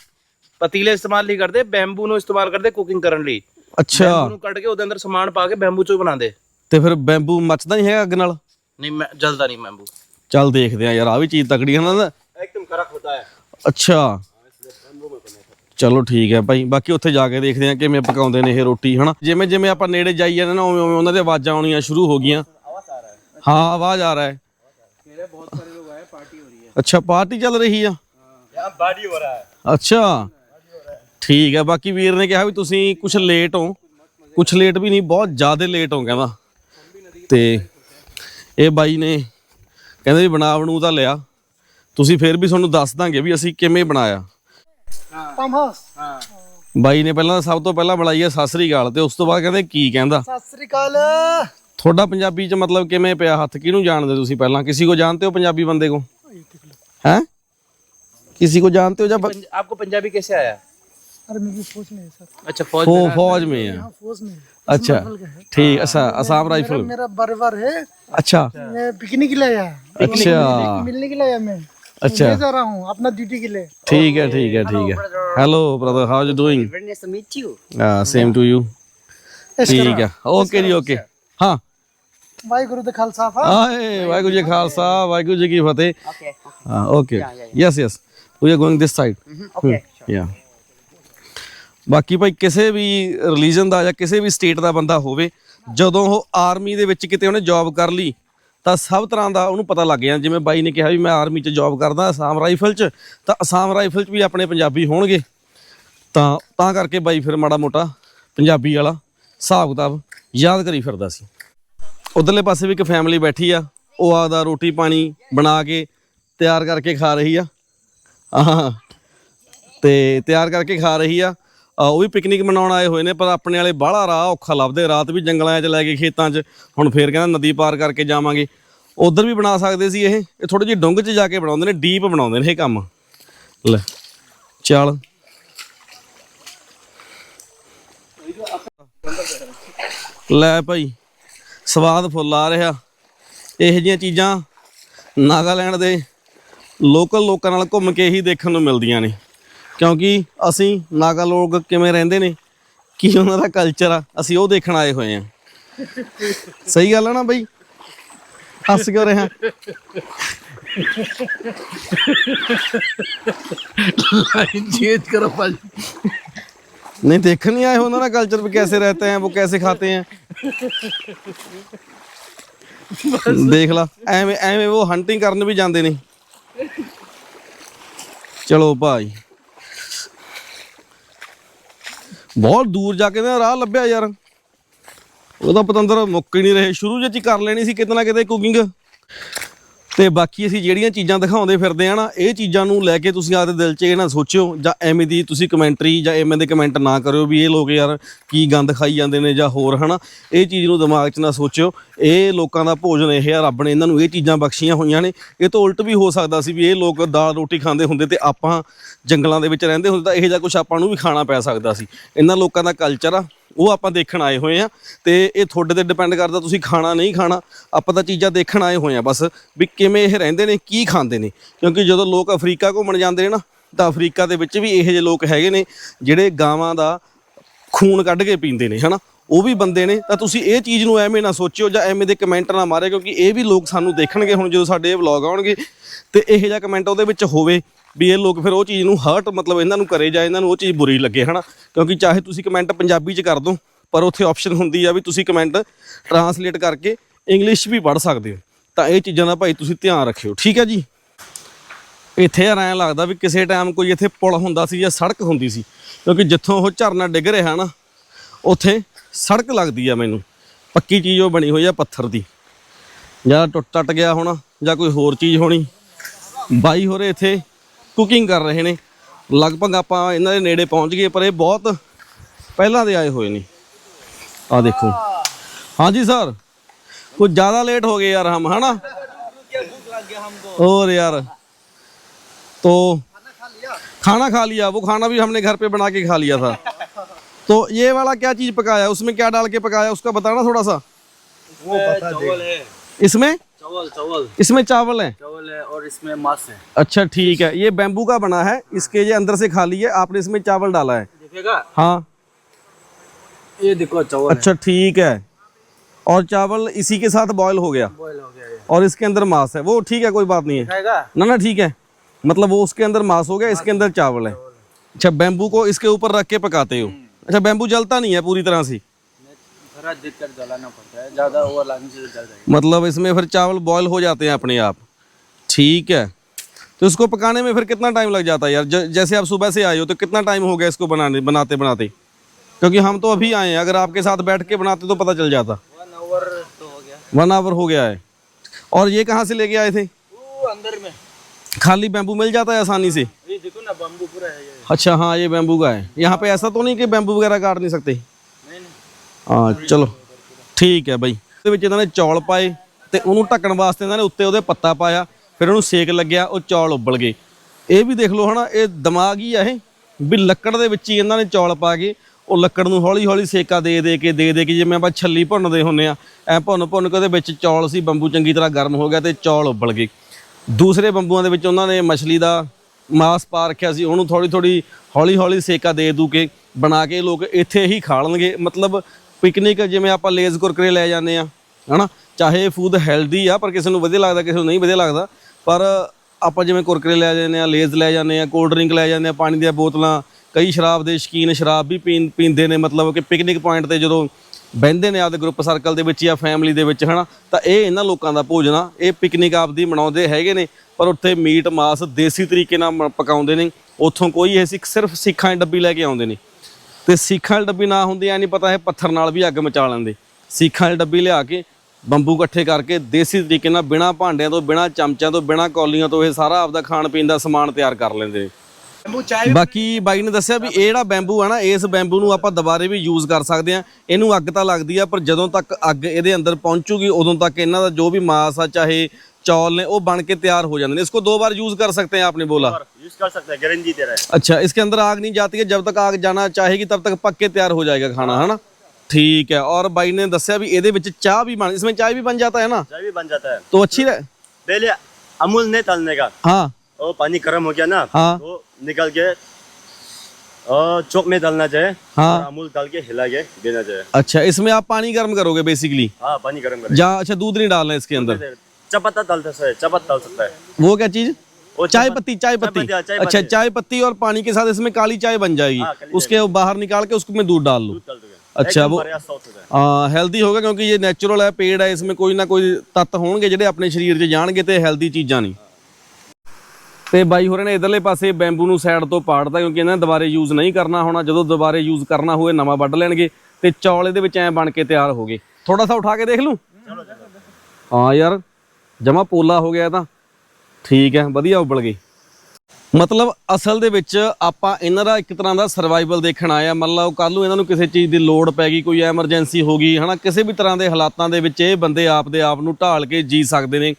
ਪਤੀਲੇ ਇਸਤੇਮਾਲ ਨਹੀਂ ਕਰਦੇ ਬੈਂਬੂ ਨੂੰ ਇਸਤੇਮਾਲ ਕਰਦੇ ਕੁਕਿੰਗ ਕਰਨ ਲਈ ਅੱਛਾ ਬੈਂਬੂ ਨੂੰ ਕੱਢ ਕੇ ਉਹਦੇ ਅੰਦਰ ਸਮਾਨ ਪਾ ਕੇ ਬੈਂਬੂ ਚੋਂ ਹੀ ਬਣਾਉਂਦੇ ਤੇ ਫਿਰ ਬੈਂਬੂ ਮੱਚਦਾ ਨਹੀਂ ਹੈਗਾ ਅੱਗ ਨਾਲ ਨਹੀਂ ਮੈਂ ਜਲਦਾ ਨਹੀਂ ਬੈਂਬੂ ਚੱਲ ਦੇਖਦੇ ਆ ਯਾਰ ਆ ਵੀ ਚੀਜ਼ ਤਕੜੀ ਹੈ ਨਾ एकदम कड़क होता है ਅੱਛਾ ਚਲੋ ਠੀਕ ਹੈ ਭਾਈ ਬਾਕੀ ਉੱਥੇ ਜਾ ਕੇ ਦੇਖਦੇ ਆ ਕਿਵੇਂ ਪਕਾਉਂਦੇ ਨੇ ਇਹ ਰੋਟੀ ਹਨਾ ਜਿਵੇਂ ਜਿਵੇਂ ਆਪਾਂ ਨੇੜੇ ਜਾਈ ਜਾਂਦੇ ਨਾ ਉਵੇਂ ਉਵੇਂ ਉਹਨਾਂ ਦੇ ਆਵਾਜ਼ਾਂ ਆਉਣੀਆਂ ਸ਼ੁਰੂ ਹੋ ਗਈਆਂ ਹਾਂ ਆਵਾਜ਼ ਆ ਰਹਾ ਹੈ ਅੱਛਾ ਪਾਰਟੀ ਚੱਲ ਰਹੀ ਆ यहाँ बाडी हो रहा है ਅੱਛਾ ਠੀਕ ਹੈ ਬਾਕੀ ਵੀਰ ਨੇ ਕਿਹਾ ਵੀ ਤੁਸੀਂ ਕੁਝ ਲੇਟ ਹੋ। ਕੁਝ ਲੇਟ ਵੀ ਨਹੀਂ ਬਹੁਤ ਜ਼ਿਆਦਾ ਲੇਟ ਹੋ ਕਹਿੰਦਾ। ਤੇ ਇਹ ਬਾਈ ਨੇ ਕਹਿੰਦੇ ਵੀ ਬਣਾਵ ਨੂੰ ਤਾਂ ਲਿਆ। ਤੁਸੀਂ ਫਿਰ ਵੀ ਤੁਹਾਨੂੰ ਦੱਸ ਦਾਂਗੇ ਵੀ ਅਸੀਂ ਕਿਵੇਂ ਬਣਾਇਆ। ਪੰਮਸ ਹਾਂ ਬਾਈ ਨੇ ਪਹਿਲਾਂ ਸਭ ਤੋਂ ਪਹਿਲਾਂ ਬੁਲਾਈ ਹੈ ਸਾਸਰੀ ਗਾਲ ਤੇ ਉਸ ਤੋਂ ਬਾਅਦ ਕਹਿੰਦੇ ਕੀ ਕਹਿੰਦਾ। ਸਾਸਰੀ ਗਾਲ ਤੁਹਾਡਾ ਪੰਜਾਬੀ ਚ ਮਤਲਬ ਕਿਵੇਂ ਪਿਆ ਹੱਥ? ਕਿਹਨੂੰ ਜਾਣਦੇ ਤੁਸੀਂ ਪਹਿਲਾਂ? ਕਿਸੇ ਕੋ ਜਾਣਦੇ ਹੋ ਪੰਜਾਬੀ ਬੰਦੇ ਕੋ? ਹੈ? ਕਿਸੇ ਕੋ ਜਾਣਦੇ ਹੋ ਜਾਂ आपको पंजाबी कैसे आया अरे मेरी फौज में है सर अच्छा फौज फौ, में फौज में है हाँ फौज में है। अच्छा ठीक अच्छा असम मेरा, राइफल मेरा बरबर है अच्छा मैं पिकनिक के लिए आया अच्छा मिलने के लिए आया मैं अच्छा मैं जा रहा हूँ अपना ड्यूटी के लिए ठीक है ठीक है ठीक है hello brother how you doing Very nice to meet you. Same to you ਠੀਕ ਹੈ ਓਕੇ ਜੀ ਓਕੇ ਹਾਂ ਵਾਹਿਗੁਰੂ ਦੇ ਖਾਲਸਾ ਫਾ ਆਏ ਵਾਹਿਗੁਰੂ ਜੀ ਕਾ ਖਾਲਸਾ ਵਾਹਿਗੁਰੂ ਜੀ ਕੀ ਫਤਿਹ Okay. ਹਾਂ okay yes yes we are going this side Okay. Yeah ਬਾਕੀ ਭਾਈ ਕਿਸੇ ਵੀ ਰਿਲੀਜਨ ਦਾ ਜਾਂ ਕਿਸੇ ਵੀ ਸਟੇਟ ਦਾ ਬੰਦਾ ਹੋਵੇ ਜਦੋਂ ਉਹ ਆਰਮੀ ਦੇ ਵਿੱਚ ਕਿਤੇ ਉਹਨੇ ਜੌਬ ਕਰ ਲਈ ਤਾਂ ਸਭ ਤਰ੍ਹਾਂ ਦਾ ਉਹਨੂੰ ਪਤਾ ਲੱਗ ਜਾਂਦਾ। ਜਿਵੇਂ ਬਾਈ ਨੇ ਕਿਹਾ ਵੀ ਮੈਂ ਆਰਮੀ 'ਚ ਜੌਬ ਕਰਦਾ ਅਸਾਮ ਰਾਈਫਲ 'ਚ ਤਾਂ ਅਸਾਮ ਰਾਈਫਲ 'ਚ ਵੀ ਆਪਣੇ ਪੰਜਾਬੀ ਹੋਣਗੇ। ਤਾਂ ਤਾਂ ਕਰਕੇ ਬਾਈ ਫਿਰ ਮਾੜਾ ਮੋਟਾ ਪੰਜਾਬੀ ਵਾਲਾ ਹਿਸਾਬ ਕਿਤਾਬ ਯਾਦ ਕਰੀ ਫਿਰਦਾ ਸੀ। ਉਧਰਲੇ ਪਾਸੇ ਵੀ ਇੱਕ ਫੈਮਿਲੀ ਬੈਠੀ ਆ ਉਹ ਆਦਾ ਰੋਟੀ ਪਾਣੀ ਬਣਾ ਕੇ ਤਿਆਰ ਕਰਕੇ ਖਾ ਰਹੀ ਆ। ਆਹ। ਤੇ ਤਿਆਰ ਕਰਕੇ ਖਾ ਰਹੀ ਆ ਆ, ਉਹ ਵੀ ਪਿਕਨਿਕ ਮਨਾਉਣ ਆਏ ਹੋਏ ਨੇ, ਪਰ ਆਪਣੇ ਵਾਲੇ ਬਾਹਲਾ ਰਾਹ ਔਖਾ ਲੱਭਦੇ, ਰਾਤ ਵੀ ਜੰਗਲਾਂ 'ਚ ਲੈ ਕੇ ਖੇਤਾਂ 'ਚ, ਹੁਣ ਫੇਰ ਕਹਿੰਦਾ ਨਦੀ ਪਾਰ ਕਰਕੇ ਜਾਵਾਂਗੇ। ਉਧਰ ਵੀ ਬਣਾ ਸਕਦੇ ਸੀ ਇਹ ਇਹ ਥੋੜੇ ਜਿਹੇ ਡੁੰਗ 'ਚ ਜਾ ਕੇ ਬਣਾਉਂਦੇ ਨੇ, ਡੀਪ ਬਣਾਉਂਦੇ ਨੇ ਇਹ ਕੰਮ। ਲੈ, ਚੱਲ। ਲੈ ਭਾਈ, ਸਵਾਦ ਫੁੱਲ ਆ ਰਿਹਾ। ਇਹੋ ਜਿਹੀਆਂ ਚੀਜ਼ਾਂ ਨਾਗਾਲੈਂਡ ਦੇ ਲੋਕਲ ਲੋਕਾਂ ਨਾਲ ਘੁੰਮ ਕੇ ਹੀ ਦੇਖਣ ਨੂੰ ਮਿਲਦੀਆਂ ਨੇ। ਕਿਉਂਕਿ ਅਸੀਂ ਨਾਗਾ ਲੋਕ ਕਿਵੇਂ ਰਹਿੰਦੇ ਨੇ ਕੀ ਉਹਨਾਂ ਦਾ ਕਲਚਰ ਆ ਅਸੀਂ ਉਹ ਦੇਖਣ ਆਏ ਹੋਏ ਆ ਸਹੀ ਗੱਲ ਆ ਨਾ ਬਈ ਹੱਸ ਕਿਉਂ ਰਿਹਾ चेंज करो भाई नहीं देखने नहीं आए हो ना कल्चर पे कैसे रहते हैं वो कैसे खाते हैं ਦੇਖ ਲਾ ਐਵੇਂ ਐਵੇਂ ਉਹ ਹੰਟਿੰਗ ਕਰਨ ਵੀ ਜਾਂਦੇ ਨੇ ਚਲੋ ਭਾਈ ਬਹੁਤ ਦੂਰ ਜਾ ਕੇ ਨਾ ਰਾਹ ਲੱਭਿਆ ਯਾਰ। ਉਹਦਾ ਪਤੰਦਰ ਮੁੱਕ ਹੀ ਨਹੀਂ ਰਹੇ। ਸ਼ੁਰੂ ਜਿਹੀ ਕਰ ਲੈਣੀ ਸੀ ਕਿਤੇ ਨਾ ਕਿਤੇ ਕੁਕਿੰਗ। ਤੇ ਬਾਕੀ ਅਸੀਂ ਜਿਹੜੀਆਂ ਚੀਜ਼ਾਂ ਦਿਖਾਉਂਦੇ ਫਿਰਦੇ ਆ ਨਾ, ਇਹ ਚੀਜ਼ਾਂ ਨੂੰ ਲੈ ਕੇ ਤੁਸੀਂ ਆਪਦੇ ਦਿਲ 'ਚ ਇਹ ਨਾ ਸੋਚਿਓ, ਜਾਂ ਐਵੇਂ ਦੀ ਤੁਸੀਂ ਕਮੈਂਟਰੀ ਜਾਂ ਐਵੇਂ ਦੇ ਕਮੈਂਟ ਨਾ ਕਰਿਓ ਵੀ ਇਹ ਲੋਕ ਯਾਰ ਕੀ ਗੰਦ ਖਾਈ ਜਾਂਦੇ ਨੇ ਜਾਂ ਹੋਰ, ਹਨਾ? ਇਹ ਚੀਜ਼ ਨੂੰ ਦਿਮਾਗ 'ਚ ਨਾ ਸੋਚਿਓ। ਇਹ ਲੋਕਾਂ ਦਾ ਭੋਜਨ ਇਹ ਆ, ਰੱਬ ਨੇ ਇਹਨਾਂ ਨੂੰ ਇਹ ਚੀਜ਼ਾਂ ਬਖਸ਼ੀਆਂ ਹੋਈਆਂ ਨੇ। ਇਹ ਤੋਂ ਉਲਟ ਵੀ ਹੋ ਸਕਦਾ ਸੀ ਵੀ ਇਹ ਲੋਕ ਦਾਲ ਰੋਟੀ ਖਾਂਦੇ ਹੁੰਦੇ ਤੇ ਆਪਾਂ ਜੰਗਲਾਂ ਦੇ ਵਿੱਚ ਰਹਿੰਦੇ ਹੁੰਦੇ ਤਾਂ ਇਹ ਜਿਹਾ ਕੁਝ ਆਪਾਂ ਨੂੰ ਵੀ ਖਾਣਾ ਪੈ ਸਕਦਾ ਸੀ। ਇਹਨਾਂ ਲੋਕਾਂ ਦਾ ਕਲਚਰ ਆ। ਉਹ ਆਪਾਂ ਦੇਖਣ ਆਏ ਹੋਏ ਆ ਤੇ ਇਹ ਤੁਹਾਡੇ ਤੇ ਡਿਪੈਂਡ ਕਰਦਾ ਤੁਸੀਂ ਖਾਣਾ ਨਹੀਂ ਖਾਣਾ, ਆਪਾਂ ਤਾਂ ਚੀਜ਼ਾਂ ਦੇਖਣ ਆਏ ਹੋਏ ਆ ਬਸ ਵੀ ਕਿਵੇਂ ਇਹ ਰਹਿੰਦੇ ਨੇ, ਕੀ ਖਾਂਦੇ ਨੇ। ਕਿਉਂਕਿ ਜਦੋਂ ਲੋਕ ਅਫਰੀਕਾ ਘੁੰਮਣ ਜਾਂਦੇ ਨੇ ਨਾ, ਤਾਂ ਅਫਰੀਕਾ ਦੇ ਵਿੱਚ ਵੀ ਇਹੋ ਜਿਹੇ ਲੋਕ ਹੈਗੇ ਨੇ ਜਿਹੜੇ ਗਾਵਾਂ ਦਾ ਖੂਨ ਕੱਢ ਕੇ ਪੀਂਦੇ ਨੇ, ਹਨਾ। ਉਹ ਵੀ ਬੰਦੇ ਨੇ, ਤਾਂ ਤੁਸੀਂ ਇਹ ਚੀਜ਼ ਨੂੰ ਐਵੇਂ ਨਾ ਸੋਚਿਓ ਜਾਂ ਐਵੇਂ ਦੇ ਕਮੈਂਟ ਨਾ ਮਾਰੇ ਕਿਉਂਕਿ ਇਹ ਵੀ ਲੋਕ ਸਾਨੂੰ ਦੇਖਣਗੇ ਹੁਣ ਜਦੋਂ ਸਾਡੇ ਇਹ ਵਲੌਗ ਆਉਣਗੇ ਤੇ ਇਹੋ ਜਿਹਾ ਕਮੈਂਟ ਉਹਦੇ ਵਿੱਚ ਹੋਵੇ। ਵੀ ਇਹ ਲੋਕ ਫਿਰ ਉਹ ਚੀਜ਼ ਨੂੰ ਹਰਟ ਮਤਲਬ ਇਹਨਾਂ ਨੂੰ ਕਰੇ ਜਾਂ ਇਹਨਾਂ ਨੂੰ ਉਹ ਚੀਜ਼ ਬੁਰੀ ਲੱਗੇ, ਹਨਾ? ਕਿਉਂਕਿ ਚਾਹੇ ਤੁਸੀਂ ਕਮੈਂਟ ਪੰਜਾਬੀ 'ਚ ਕਰ ਦਿਓ ਪਰ ਉੱਥੇ ਆਪਸ਼ਨ ਹੁੰਦੀ ਆ ਵੀ ਤੁਸੀਂ ਕਮੈਂਟ ਟਰਾਂਸਲੇਟ ਕਰਕੇ ਇੰਗਲਿਸ਼ ਵੀ ਪੜ੍ਹ ਸਕਦੇ ਹੋ। ਤਾਂ ਇਹ ਚੀਜ਼ਾਂ ਦਾ ਭਾਈ ਤੁਸੀਂ ਧਿਆਨ ਰੱਖਿਓ, ਠੀਕ ਹੈ ਜੀ? ਇੱਥੇ ਯਾਰ ਐਂ ਲੱਗਦਾ ਵੀ ਕਿਸੇ ਟਾਈਮ ਕੋਈ ਇੱਥੇ ਪੁਲ ਹੁੰਦਾ ਸੀ ਜਾਂ ਸੜਕ ਹੁੰਦੀ ਸੀ, ਕਿਉਂਕਿ ਜਿੱਥੋਂ ਉਹ ਝਰਨਾ ਡਿੱਗ ਰਿਹਾ ਨਾ, ਉੱਥੇ ਸੜਕ ਲੱਗਦੀ ਆ ਮੈਨੂੰ। ਪੱਕੀ ਚੀਜ਼ ਉਹ ਬਣੀ ਹੋਈ ਆ ਪੱਥਰ ਦੀ। ਜਾਂ ਟੁੱਟ ਟੱਟ ਗਿਆ ਹੋਣਾ ਜਾਂ ਕੋਈ ਹੋਰ ਚੀਜ਼ ਹੋਣੀ। ਬਾਈ ਹੋਰੇ ਇੱਥੇ ਕੁਕਿੰਗ ਕਰ ਰਹੇ ਨੇ ਲਗਭਗ ਆਪਾਂ ਇਹਨਾਂ ਦੇ ਨੇੜੇ ਪਹੁੰਚ ਗਏ ਪਰ ਇਹ ਬਹੁਤ ਪਹਿਲਾਂ ਦੇ ਆਏ ਹੋਏ ਨੇ ਆ ਦੇਖੋ ਹਾਂਜੀ ਸਰ ਕੁਝ ਜ਼ਿਆਦਾ ਲੇਟ ਹੋ ਗਏ यार हम है ना और यार तो खाना खा लिया वो खाना भी हमने घर पे बना के खा लिया था तो ये वाला क्या चीज पकाया उसमें क्या डाल के पकाया उसका बताना थोड़ा सा चावल है इसमें चावल चावल। इसमें चावल है? चावल है और इसमें मांस है। अच्छा ठीक है। ये बैम्बू का बना है इसके ये अंदर से खाली है आपने इसमें चावल डाला है। देखेगा? हाँ। ये देखो चावल अच्छा ठीक है। और चावल इसी के साथ बॉयल हो गया। बॉयल हो गया ये। और इसके अंदर मांस है। वो ठीक है कोई बात नहीं है। ना ना ठीक है। मतलब वो उसके अंदर मांस हो गया इसके अंदर चावल है। अच्छा बैम्बू को इसके ऊपर रख के पकाते हो। अच्छा बैम्बू जलता नहीं है पूरी तरह से? थोड़ा देख जलाना पड़ता है ज़्यादा ओवर लाने से जल जाएगा। मतलब इसमें फिर चावल बॉयल हो जाते हैं अपने आप। ठीक है। तो इसको पकाने में फिर कितना टाइम लग जाता है यार? जैसे आप सुबह से आए हो तो कितना टाइम हो गया इसको बनाने बनाते बनाते? क्योंकि हम तो अभी आए हैं अगर आपके साथ बैठ के बनाते तो पता चल जाता। वन आवर तो हो गया। वन आवर हो गया है। और ये कहाँ से लेके आए थे? अंदर में। खाली बैम्बू मिल जाता है आसानी से? ये देखो ना बम्बू पूरा है ये। अच्छा हाँ ये बैम्बू का है। यहाँ पे ऐसा तो नहीं कि बैम्बू वगैरह काट नहीं सकते। ਹਾਂ, ਚਲੋ। ਠੀਕ ਹੈ ਬਾਈ। ਉਹਦੇ ਵਿੱਚ ਇਹਨਾਂ ਨੇ ਚੌਲ ਪਾਏ ਤੇ ਉਹਨੂੰ ਢੱਕਣ ਵਾਸਤੇ ਇਹਨਾਂ ਨੇ ਉੱਤੇ ਉਹਦੇ ਪੱਤਾ ਪਾਇਆ, ਫਿਰ ਉਹਨੂੰ ਸੇਕ ਲੱਗਿਆ, ਉਹ ਚੌਲ ਉਬਲ ਗਏ। ਇਹ ਵੀ ਦੇਖ ਲਓ ਹਨਾ, ਇਹ ਦਿਮਾਗ ਹੀ ਆ ਇਹ, ਵੀ ਲੱਕੜ ਦੇ ਵਿੱਚ ਹੀ ਇਹਨਾਂ ਨੇ ਚੌਲ ਪਾ ਕੇ ਉਹ ਲੱਕੜ ਨੂੰ ਹੌਲੀ ਹੌਲੀ ਸੇਕਾ ਦੇ ਦੇ ਕੇ, ਦੇ ਦੇ ਕੇ, ਜਿਵੇਂ ਆਪਾਂ ਛੱਲੀ ਭੁੰਨਦੇ ਹੁੰਨੇ ਆ, ਐ ਭੁੰਨ ਭੁੰਨ ਕੇ ਉਹਦੇ ਵਿੱਚ ਚੌਲ ਸੀ, ਬੰਬੂ ਚੰਗੀ ਤਰ੍ਹਾਂ ਗਰਮ ਹੋ ਗਿਆ ਤੇ ਚੌਲ ਉਬਲ ਗਏ। ਦੂਸਰੇ ਬੰਬੂਆਂ ਦੇ ਵਿੱਚ ਉਹਨਾਂ ਨੇ ਮਛਲੀ ਦਾ ਮਾਸ ਪਾ ਰੱਖਿਆ ਸੀ, ਉਹਨੂੰ ਥੋੜੀ ਥੋੜੀ ਹੌਲੀ ਹੌਲੀ ਸੇਕਾ ਦੇ ਦੂ ਕੇ ਬਣਾ ਕੇ ਲੋਕ ਇੱਥੇ ਹੀ ਖਾ ਲਣਗੇ ਮਤਲਬ ਪਿਕਨਿਕ ਜਿਵੇਂ ਆਪਾਂ ਲੇਜ਼ ਕੁਰਕਰੇ ਲੈ ਜਾਂਦੇ ਆ ਹਨਾ? ਚਾਹੇ ਫੂਡ ਹੈਲਦੀ ਆ, ਪਰ ਕਿਸੇ ਨੂੰ ਵਧੀਆ ਲੱਗਦਾ, ਕਿਸੇ ਨੂੰ ਨਹੀਂ ਵਧੀਆ ਲੱਗਦਾ। ਪਰ ਆਪਾਂ ਜਿਵੇਂ ਕੁਰਕਰੇ ਲੈ ਜਾਂਦੇ ਆ ਲੇਜ਼ ਲੈ ਜਾਂਦੇ ਆ ਕੋਲਡ ਡਰਿੰਕ ਲੈ ਜਾਂਦੇ ਆ ਪਾਣੀ ਦੀਆਂ ਬੋਤਲਾਂ, ਕਈ ਸ਼ਰਾਬ ਦੇ ਸ਼ਕੀਨ ਸ਼ਰਾਬ ਵੀ ਪੀਣ ਪੀਂਦੇ ਨੇ, ਮਤਲਬ ਕਿ ਪਿਕਨਿਕ ਪੁਆਇੰਟ ਤੇ ਜਦੋਂ ਬਹਿੰਦੇ ਨੇ ਆਪਦੇ ਗਰੁੱਪ ਸਰਕਲ ਦੇ ਵਿੱਚ ਜਾਂ ਫੈਮਿਲੀ ਦੇ ਵਿੱਚ, ਹਨਾ? ਤਾਂ ਇਹ ਇਹਨਾਂ ਲੋਕਾਂ ਦਾ ਭੋਜਨ ਆ। ਇਹ ਪਿਕਨਿਕ ਆਪਦੀ ਮਨਾਉਂਦੇ ਹੈਗੇ ਨੇ, ਪਰ ਉੱਥੇ ਮੀਟ ਮਾਸ ਦੇਸੀ ਤਰੀਕੇ ਨਾਲ ਮ- ਪਕਾਉਂਦੇ ਨੇ। ਉੱਥੋਂ ਕੋਈ ਇਹ ਸਿੱਖ, ਸਿਰਫ ਸਿੱਖਾਂ ਦੀ ਡੱਬੀ ਲੈ ਕੇ ਆਉਂਦੇ ਨੇ। ਤੇ ਸਿੱਖਾਂ ਵਾਲੀ ਡੱਬੀ ਨਾ ਹੁੰਦੀ ਐ ਨਹੀਂ ਪਤਾ ਇਹ ਪੱਥਰ ਨਾਲ ਵੀ ਅੱਗ ਮਚਾ ਲੈਂਦੇ। ਸਿੱਖਾਂ ਵਾਲੀ ਡੱਬੀ ਲਿਆ ਕੇ ਬੰਬੂ ਇਕੱਠੇ ਕਰਕੇ ਦੇਸੀ ਤਰੀਕੇ ਨਾਲ ਬਿਨਾ ਭਾਂਡਿਆਂ ਤੋਂ ਬਿਨਾ ਚਮਚਿਆਂ ਤੋਂ ਬਿਨਾ ਕੌਲੀਆਂ ਤੋਂ ਇਹ ਸਾਰਾ ਆਪਦਾ ਖਾਣ ਪੀਣ ਦਾ ਸਮਾਨ ਤਿਆਰ ਕਰ ਲੈਂਦੇ ਬਾਕੀ ਬਾਈ ਨੇ ਦੱਸਿਆ ਵੀ ਇਹ ਜਿਹੜਾ ਬੈਂਬੂ ਆ ਨਾ ਇਸ ਬੈਂਬੂ ਨੂੰ ਆਪਾਂ ਦੁਬਾਰੇ ਵੀ ਯੂਜ਼ ਕਰ ਸਕਦੇ ਆ ਇਹਨੂੰ ਅੱਗ ਤਾਂ ਲੱਗਦੀ ਆ ਪਰ ਜਦੋਂ ਤੱਕ ਅੱਗ ਇਹਦੇ ਅੰਦਰ ਪਹੁੰਚੂਗੀ ਉਦੋਂ ਤੱਕ ਇਹਨਾਂ ਦਾ ਜੋ ਵੀ ਮਾਸ ਆ ਚਾਹੇ चौल ने बन के तैयार हो जाते हैं। इसको दो बार यूज़ कर सकते हैं आपने बोला। यूज़ कर सकते हैं गारंटी दे रहा है। अच्छा इसके अंदर आग नहीं जाती है जब तक आग जाना चाहेगी तब तक पक्के तैयार हो जाएगा खाना है ना? ठीक है और भाई ने दसा भी ए चाह भी बन इसमें चाय भी बन जाता है ना? चाय भी बन जाता है। तो अच्छी रहे। पहले अमूल ने तलने का। हाँ। और पानी गर्म हो गया ना हाँ। तो निकल के चौक में डालना चाहिए हाँ। अमूल डाल के हिला के देना चाहिए अच्छा इसमें आप पानी गर्म करोगे बेसिकली हाँ पानी गर्म करोगे। अच्छा दूध नहीं डालना इसके अंदर? चपत्ता डाल सकते चपत डाल सकता है। वो क्या चीज? वो चाय पत्ती चाय पत्ती। अच्छा चाय पत्ती और पानी के साथ इसमें काली चाय बन जाएगी। उसके बाहर निकाल के उसमें दूध डाल लो। ਅੱਛਾ ਉਹ ਹੈਲਦੀ ਹੋਗਾ ਕਿਉਂਕਿ ਇਹ ਨੇਚਰਲ ਹੈ ਪੇੜ ਹੈ ਇਸ ਵਿੱਚ ਕੋਈ ਨਾ ਕੋਈ ਤੱਤ ਹੋਣਗੇ ਜਿਹੜੇ ਆਪਣੇ ਸਰੀਰ 'ਚ ਜਾਣਗੇ ਤੇ ਹੈਲਦੀ ਚੀਜ਼ਾਂ ਨਹੀਂ। ਤੇ ਬਾਈ ਹੋਰਾਂ ਨੇ ਇਧਰਲੇ ਪਾਸੇ ਬੈਂਬੂ ਨੂੰ ਸਾਈਡ ਤੋਂ ਪਾੜਦਾ ਕਿਉਂਕਿ ਇਹਨਾਂ ਦੁਬਾਰੇ ਯੂਜ਼ ਨਹੀਂ ਕਰਨਾ ਹੋਣਾ। ਜਦੋਂ ਦੁਬਾਰੇ ਯੂਜ਼ ਕਰਨਾ ਹੋਵੇ ਨਵਾਂ ਵੱਢ ਲੈਣਗੇ ਤੇ ਚੌਲੇ ਦੇ ਵਿੱਚ ਐ ਬਣ ਕੇ ਤਿਆਰ ਹੋ ਗਏ। ਥੋੜਾ ਸਾ ਉਠਾ ਕੇ ਦੇਖ ਲੂੰ ਹਾਂ ਯਾਰ ਜਮਾ ਪੋਲਾ ਹੋ ਗਿਆ ਤਾਂ। ਠੀਕ ਹੈ, ਵਧੀਆ ਉਬਲ ਗਈ। ਮਤਲਬ ਅਸਲ ਦੇ ਵਿੱਚ ਆਪਾਂ ਇਹਨਾਂ ਦਾ ਇੱਕ ਤਰ੍ਹਾਂ ਦਾ ਸਰਵਾਈਵਲ ਦੇਖਣ ਆਇਆ ਮੰਨ ਲਓ ਕੱਲ ਨੂੰ ਇਹਨਾਂ ਨੂੰ ਕਿਸੇ ਚੀਜ਼ ਦੀ ਲੋੜ ਪੈ ਗਈ, ਕੋਈ ਐਮਰਜੈਂਸੀ ਹੋ ਗਈ, ਹਨਾ, ਕਿਸੇ ਵੀ ਤਰ੍ਹਾਂ ਦੇ ਹਾਲਾਤਾਂ ਦੇ ਵਿੱਚ ਇਹ ਬੰਦੇ ਆਪ ਦੇ ਆਪ ਨੂੰ ਢਾਲ ਕੇ ਜੀ ਸਕਦੇ ਨੇ।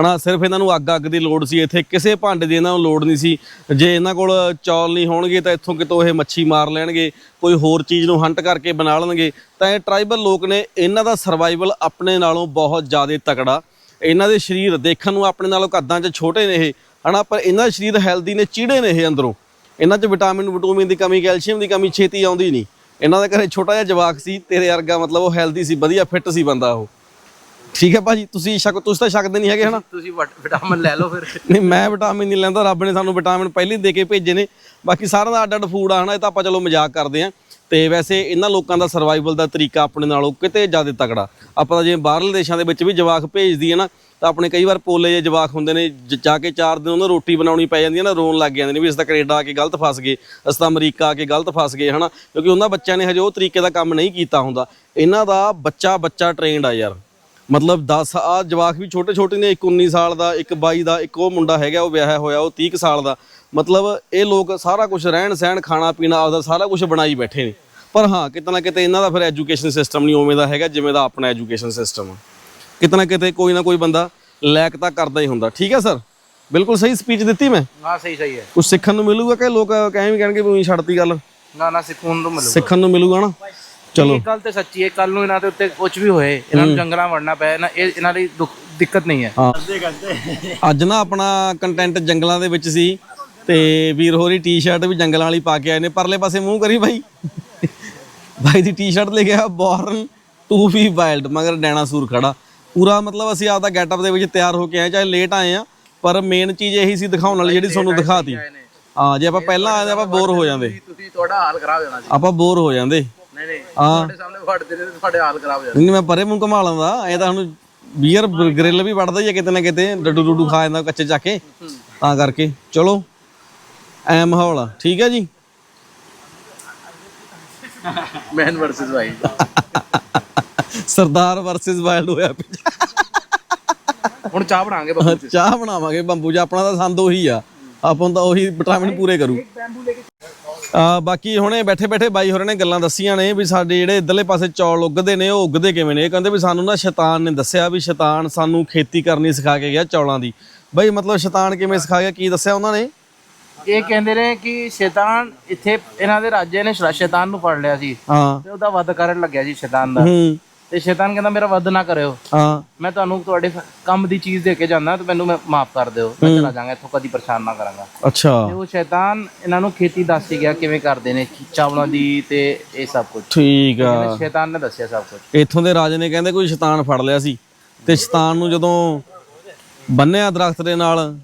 ਹਨਾ, ਸਿਰਫ ਇਹਨਾਂ ਨੂੰ ਅੱਗ ਅੱਗ ਦੀ ਲੋੜ ਸੀ। ਇੱਥੇ ਕਿਸੇ ਭਾਂਡੇ ਦੀ ਇਹਨਾਂ ਨੂੰ ਲੋੜ ਨਹੀਂ ਸੀ। ਜੇ ਇਹਨਾਂ ਕੋਲ ਚੌਲ ਨਹੀਂ ਹੋਣਗੇ ਤਾਂ ਇੱਥੋਂ ਕਿਤੋਂ ਇਹ ਮੱਛੀ ਮਾਰ ਲੈਣਗੇ, ਕੋਈ ਹੋਰ ਚੀਜ਼ ਨੂੰ ਹੰਟ ਕਰਕੇ ਬਣਾ ਲੈਣਗੇ। ਤਾਂ ਇਹ ਟ੍ਰਾਈਬਲ ਲੋਕ ਨੇ, ਇਹਨਾਂ ਦਾ ਸਰਵਾਈਵਲ ਆਪਣੇ ਨਾਲੋਂ ਬਹੁਤ ਜ਼ਿਆਦਾ ਤਕੜਾ। ਇਹਨਾਂ ਦੇ ਸਰੀਰ ਦੇਖਣ ਨੂੰ ਆਪਣੇ ਨਾਲੋਂ ਕੱਦਾਂ 'ਚ ਛੋਟੇ ਨੇ ਇਹ ਹਨਾ? ਪਰ ਇਹਨਾਂ ਦੇ ਸਰੀਰ ਹੈਲਦੀ ਨੇ ਚੀੜੇ ਨੇ ਇਹ ਅੰਦਰੋਂ। ਇਹਨਾਂ 'ਚ ਵਿਟਾਮਿਨ ਵਿਟੂਮਿਨ ਦੀ ਕਮੀ ਕੈਲਸ਼ੀਅਮ ਦੀ ਕਮੀ ਛੇਤੀ ਆਉਂਦੀ ਨਹੀਂ। ਇਹਨਾਂ ਦੇ ਘਰੇ ਛੋਟਾ ਜਿਹਾ ਜਵਾਕ ਸੀ ਤੇਰੇ ਵਰਗਾ ਮਤਲਬ ਉਹ ਹੈਲਦੀ ਸੀ ਵਧੀਆ ਫਿੱਟ ਸੀ ਬੰਦਾ ਉਹ। ਠੀਕ ਹੈ ਭਾਜੀ? ਤੁਸੀਂ ਸ਼ੱਕ ਤੁਸੀਂ ਤਾਂ ਸ਼ੱਕਦੇ ਨਹੀਂ ਹੈਗੇ ਹਨਾ? ਤੁਸੀਂ ਵਟ- ਵਿਟਾਮਿਨ ਲੈ ਲਓ ਫਿਰ। ਨਹੀਂ ਮੈਂ ਵਿਟਾਮਿਨ ਨਹੀਂ ਲੈਂਦਾ ਰੱਬ ਨੇ ਸਾਨੂੰ ਵਿਟਾਮਿਨ ਪਹਿਲਾਂ ਹੀ ਦੇ ਕੇ ਭੇਜੇ ਨੇ। ਬਾਕੀ ਸਾਰਿਆਂ ਦਾ ਅੱਡ ਅੱਡ ਫੂਡ ਆ ਹਨਾ? ਇਹ ਤਾਂ ਆਪਾਂ ਚਲੋ ਮਜ਼ਾਕ ਕਰਦੇ ਆਂ ਤੇ ਵੈਸੇ ਇਹਨਾਂ ਲੋਕਾਂ ਦਾ ਸਰਵਾਈਵਲ ਦਾ ਤਰੀਕਾ ਆਪਣੇ ਨਾਲੋਂ ਕਿਤੇ ਜ਼ਿਆਦਾ ਤਕੜਾ। ਆਪਾਂ ਤਾਂ ਜਿਵੇਂ ਬਾਹਰਲੇ ਦੇਸ਼ਾਂ ਦੇ ਵਿੱਚ ਵੀ ਜਵਾਕ ਭੇਜਦੀ ਹੈ ਨਾ, ਤਾਂ ਆਪਣੇ ਕਈ ਵਾਰ ਪੋਲੇ ਜਿਹੇ ਜਵਾਕ ਹੁੰਦੇ ਨੇ, ਜ- ਜਾ ਕੇ ਚਾਰ ਦਿਨ ਉਹਨਾਂ ਰੋਟੀ ਬਣਾਉਣੀ ਪੈ ਜਾਂਦੀ ਹੈ ਨਾ, ਰੋਣ ਲੱਗ ਜਾਂਦੇ ਨੇ ਵੀ ਅਸੀਂ ਤਾਂ ਕੈਨੇਡਾ ਆ ਕੇ ਗਲਤ ਫਸ ਗਏ, ਅਸੀਂ ਤਾਂ ਅਮਰੀਕਾ ਆ ਕੇ ਗਲਤ ਫਸ ਗਏ, ਹਨਾ? ਕਿਉਂਕਿ ਉਹਨਾਂ ਬੱਚਿਆਂ ਨੇ ਹਜੇ ਉਹ ਤਰੀਕੇ ਦਾ ਕੰਮ ਨਹੀਂ ਕੀਤਾ ਹੁੰਦਾ। ਇਹਨਾਂ ਦਾ ਬੱਚਾ ਬੱਚਾ ਟ੍ਰੇਨਡ ਆ ਯਾਰ। ਮਤਲਬ 10 ਆ ਜਵਾਕ ਵੀ ਛੋਟੇ ਛੋਟੇ ਨੇ, ਇੱਕ 19 ਸਾਲ ਦਾ, ਇੱਕ 22 ਦਾ, ਇੱਕ ਉਹ ਮੁੰਡਾ ਹੈਗਾ, ਉਹ ਵਿਆਹਿਆ ਹੋਇਆ, ਉਹ 30 ਕੁ ਸਾਲ ਦਾ। ਮਤਲਬ ਇਹ ਲੋਕ ਸਾਰਾ ਕੁਝ ਰਹਿਣ ਸਹਿਣ ਖਾਣਾ ਪੀਣਾ ਆਪਦਾ ਸਾਰਾ ਕੁਝ ਬਣਾਈ ਬੈਠੇ ਨੇ। ਪਰ ਹਾਂ ਕਿਤੇ ਕਿਤੇ ਇਹਨਾਂ ਦਾ ਫਿਰ ਐਜੂਕੇਸ਼ਨ ਸਿਸਟਮ ਨਹੀਂ ਉਵੇਂ ਦਾ ਹੈਗਾ ਜਿਵੇਂ ਦਾ ਆਪਣਾ ਐਜੂਕੇਸ਼ਨ ਸਿਸਟਮ ਆ। ਕਿਤੇ ਕਿਤੇ ਕੋਈ ਨਾ ਕੋਈ ਬੰਦਾ ਲੈਕ ਤਾਂ ਕਰਦਾ ਹੀ ਹੁੰਦਾ। ਠੀਕ ਹੈ ਸਰ ਬਿਲਕੁਲ ਸਹੀ ਸਪੀਚ ਦਿੱਤੀ ਮੈਂ? ਹਾਂ ਸਹੀ ਸਹੀ ਹੈ। ਕੁਝ ਸਿੱਖਣ ਨੂੰ ਮਿਲੂਗਾ ਕਿ ਲੋਕ ਕਹਿ ਵੀ ਕਹਿਣਗੇ ਵੀ ਛੱਡਤੀ ਗੱਲ? ਨਾ ਨਾ ਸਿੱਖਣ ਨੂੰ ਮਿਲੂਗਾ। ਸਿੱਖਣ ਨੂੰ ਮਿਲੂਗਾ ਨਾ? ਚਲੋ। ਇਹ ਗੱਲ ਤੇ ਸੱਚੀ ਹੈ ਕੱਲ ਨੂੰ ਇਹਨਾਂ ਦੇ ਉੱਤੇ ਕੁਝ ਵੀ ਹੋਏ ਇਹਨਾਂ ਨੂੰ ਜੰਗਲਾਂ ਵੜਨਾ ਪਏ ਨਾ ਇਹ ਇਹਨਾਂ ਲਈ ਦਿੱਕਤ ਨਹੀਂ ਹੈ। ਅੱਜ ਨਾ ਆਪਣਾ ਕੰਟੈਂਟ ਜੰਗਲਾਂ ਦੇ ਵਿੱਚ ਸੀ। ਤੇ ਵੀਰ ਹੋਰੀ ਟੀ-ਸ਼ਰਟ ਵੀ ਜੰਗਲਾਂ ਵਾਲੀ ਪਾ ਕੇ ਆਏ ਨੇ ਪਰਲੇ ਪਾਸੇ ਮੂੰਹ ਕਰੀ ਬਾਈ। ਬਾਈ ਦੀ ਟੀ-ਸ਼ਰਟ ਲਿਖਿਆ ਬੋਰਨ ਟੂ ਬੀ ਵਾਈਲਡ ਮਗਰ ਡਾਇਨਾਸੌਰ ਖੜਾ। ਪੂਰਾ ਮਤਲਬ ਅਸੀਂ ਆਪਦਾ ਗੈਟਅਪ ਦੇ ਵਿੱਚ ਤਿਆਰ ਹੋ ਕੇ ਆਏ ਚਾਹੇ ਲੇਟ ਆਏ ਆ ਪਰ ਮੇਨ ਚੀਜ਼ ਇਹੀ ਸੀ ਦਿਖਾਉਣ ਵਾਲੀ ਜਿਹੜੀ ਤੁਹਾਨੂੰ ਦਿਖਾਤੀ। ਹਾਂ ਜੇ ਆਪਾਂ ਪਹਿਲਾਂ ਆਏ ਆਪਾਂ ਬੋਰ ਹੋ ਜਾਂਦੇ। ਤੁਸੀਂ ਤੁਹਾਡਾ ਹਾਲ ਖਰਾਬ ਹੋ ਜਾਣਾ ਸੀ ਆਪਾਂ ਬੋਰ ਹੋ ਜਾਂਦੇ। ਨਹੀਂ ਨਹੀਂ ਤੁਹਾਡੇ ਸਾਹਮਣੇ ਫੜਦੇ ਨੇ ਤੇ ਤੁਹਾਡੇ ਹਾਲ ਖਰਾਬ ਹੋ ਜਾਣਾ। ਨਹੀਂ ਮੈਂ ਪਰੇ ਮੂੰਹ ਘੁਮਾ ਲਾਂਦਾ ਇਹ ਤਾਂ ਹੁਣ ਬੀਅਰ ਗ੍ਰਿਲ ਵੀ ਵੜਦਾ ਹੀ ਆ ਕਿਤੇ ਨਾ ਕਿਤੇ ਡੱਡੂ ਡੁੱਡੂ ਖਾ ਜਾਂਦਾ ਕੱਚੇ ਚੱਕ ਕੇ ਤਾਂ ਕਰਕੇ ਚਲੋ। ਐ ਮਾਹੌਲ ਆ ਠੀਕ ਹੈ ਜੀ? ਮੈਨ ਵਰਸਸ ਵਾਈਲਡ ਸਰਦਾਰ ਵਰਸਸ ਵਾਈਲਡ ਹੋਇਆ ਪਿਆ। ਹੁਣ ਚਾਹ ਬਣਾਵਾਂਗੇ ਬੰਬੂ ਚ। ਚਾਹ ਬਣਾਵਾਂਗੇ ਬੰਬੂ ਜੀ ਆਪਣਾ ਤਾਂ ਸੰਦ ਉਹੀ ਆ। ਆਪਾਂ ਤਾਂ ਉਹੀ ਵਿਟਾਮਿਨ ਪੂਰੇ ਕਰੂ। ਆ ਬਾਕੀ ਹੁਣੇ ਬੈਠੇ ਬੈਠੇ ਬਾਈ ਹੋਰਾਂ ਨੇ ਗੱਲਾਂ ਦੱਸੀਆਂ ਨੇ ਵੀ ਸਾਡੇ ਜਿਹੜੇ ਇਧਰਲੇ ਪਾਸੇ ਚੌਲ ਉੱਗਦੇ ਨੇ ਉਹ ਉੱਗਦੇ ਕਿਵੇਂ ਨੇ? ਇਹ ਕਹਿੰਦੇ ਵੀ ਸਾਨੂੰ ਨਾ ਸ਼ੈਤਾਨ ਨੇ ਦੱਸਿਆ ਵੀ ਸ਼ੈਤਾਨ ਸਾਨੂੰ ਖੇਤੀ ਕਰਨੀ ਸਿਖਾ ਕੇ ਗਿਆ ਚੌਲਾਂ ਦੀ। ਬਾਈ ਮਤਲਬ ਸ਼ੈਤਾਨ ਕਿਵੇਂ ਸਿਖਾ ਗਿਆ ਕੀ ਦੱਸਿਆ ਉਹਨਾਂ ਨੇ? ਇਹ ਕਹਿੰਦੇ ਨੇ ਕਿ ਸ਼ੈਤਾਨ ਇੱਥੇ ਇਹਨਾਂ ਦੇ ਰਾਜੇ ਨੇ ਸ਼ਰਾ- ਸ਼ੈਤਾਨ ਨੂੰ ਫੜ ਲਿਆ ਸੀ। ਹਾਂ। ਤੇ ਉਹਦਾ ਵੱਧ ਕਰਨ ਲੱਗਿਆ ਜੀ ਸ਼ੈਤਾਨ ਦਾ। ਹੂੰ। ਤੇ ਸ਼ੈਤਾਨ ਕਹਿੰਦਾ ਮੇਰਾ ਵੱਧ ਨਾ ਕਰਿਓ। ਹਾਂ। ਮੈਂ ਤੁਹਾਨੂੰ ਤੁਹਾਡੇ ਫ- ਕੰਮ ਦੀ ਚੀਜ਼ ਦੇ ਕੇ ਜਾਂਦਾ ਤੇ ਮੈਨੂੰ ਮਾਫ ਕਰ ਦਿਓ। ਮੈਂ ਚਲਾ ਜਾਵਾਂਗਾ ਇੱਥੋਂ ਕਦੀ ਪਰੇਸ਼ਾਨ ਨਾ ਕਰਾਂਗਾ। ਅੱਛਾ। ਤੇ ਉਹ ਸ਼ੈਤਾਨ ਇਹਨਾਂ ਨੂੰ ਖੇਤੀ ਦੱਸ ਕੇ ਗਿਆ ਕਿਵੇਂ ਕਰਦੇ ਨੇ ਕਿ ਚਾਵਲਾਂ ਦੀ ਤੇ ਇਹ ਸਭ ਕੁਝ ਠੀਕ ਆ। ਸ਼ੈਤਾਨ ਨੇ ਦੱਸਿਆ ਸਭ ਕੁਝ ਇੱਥੋਂ ਦੇ ਰਾਜੇ ਨੇ ਕਹਿੰਦੇ ਕੋਈ ਸ਼ੈਤਾਨ ਫੜ ਲਿਆ ਸੀ। ਤੇ ਸ਼ੈਤਾਨ ਨੂੰ ਜਦੋਂ ਬੰਨਿਆ ਦਰਖਤ ਦੇ ਨਾਲ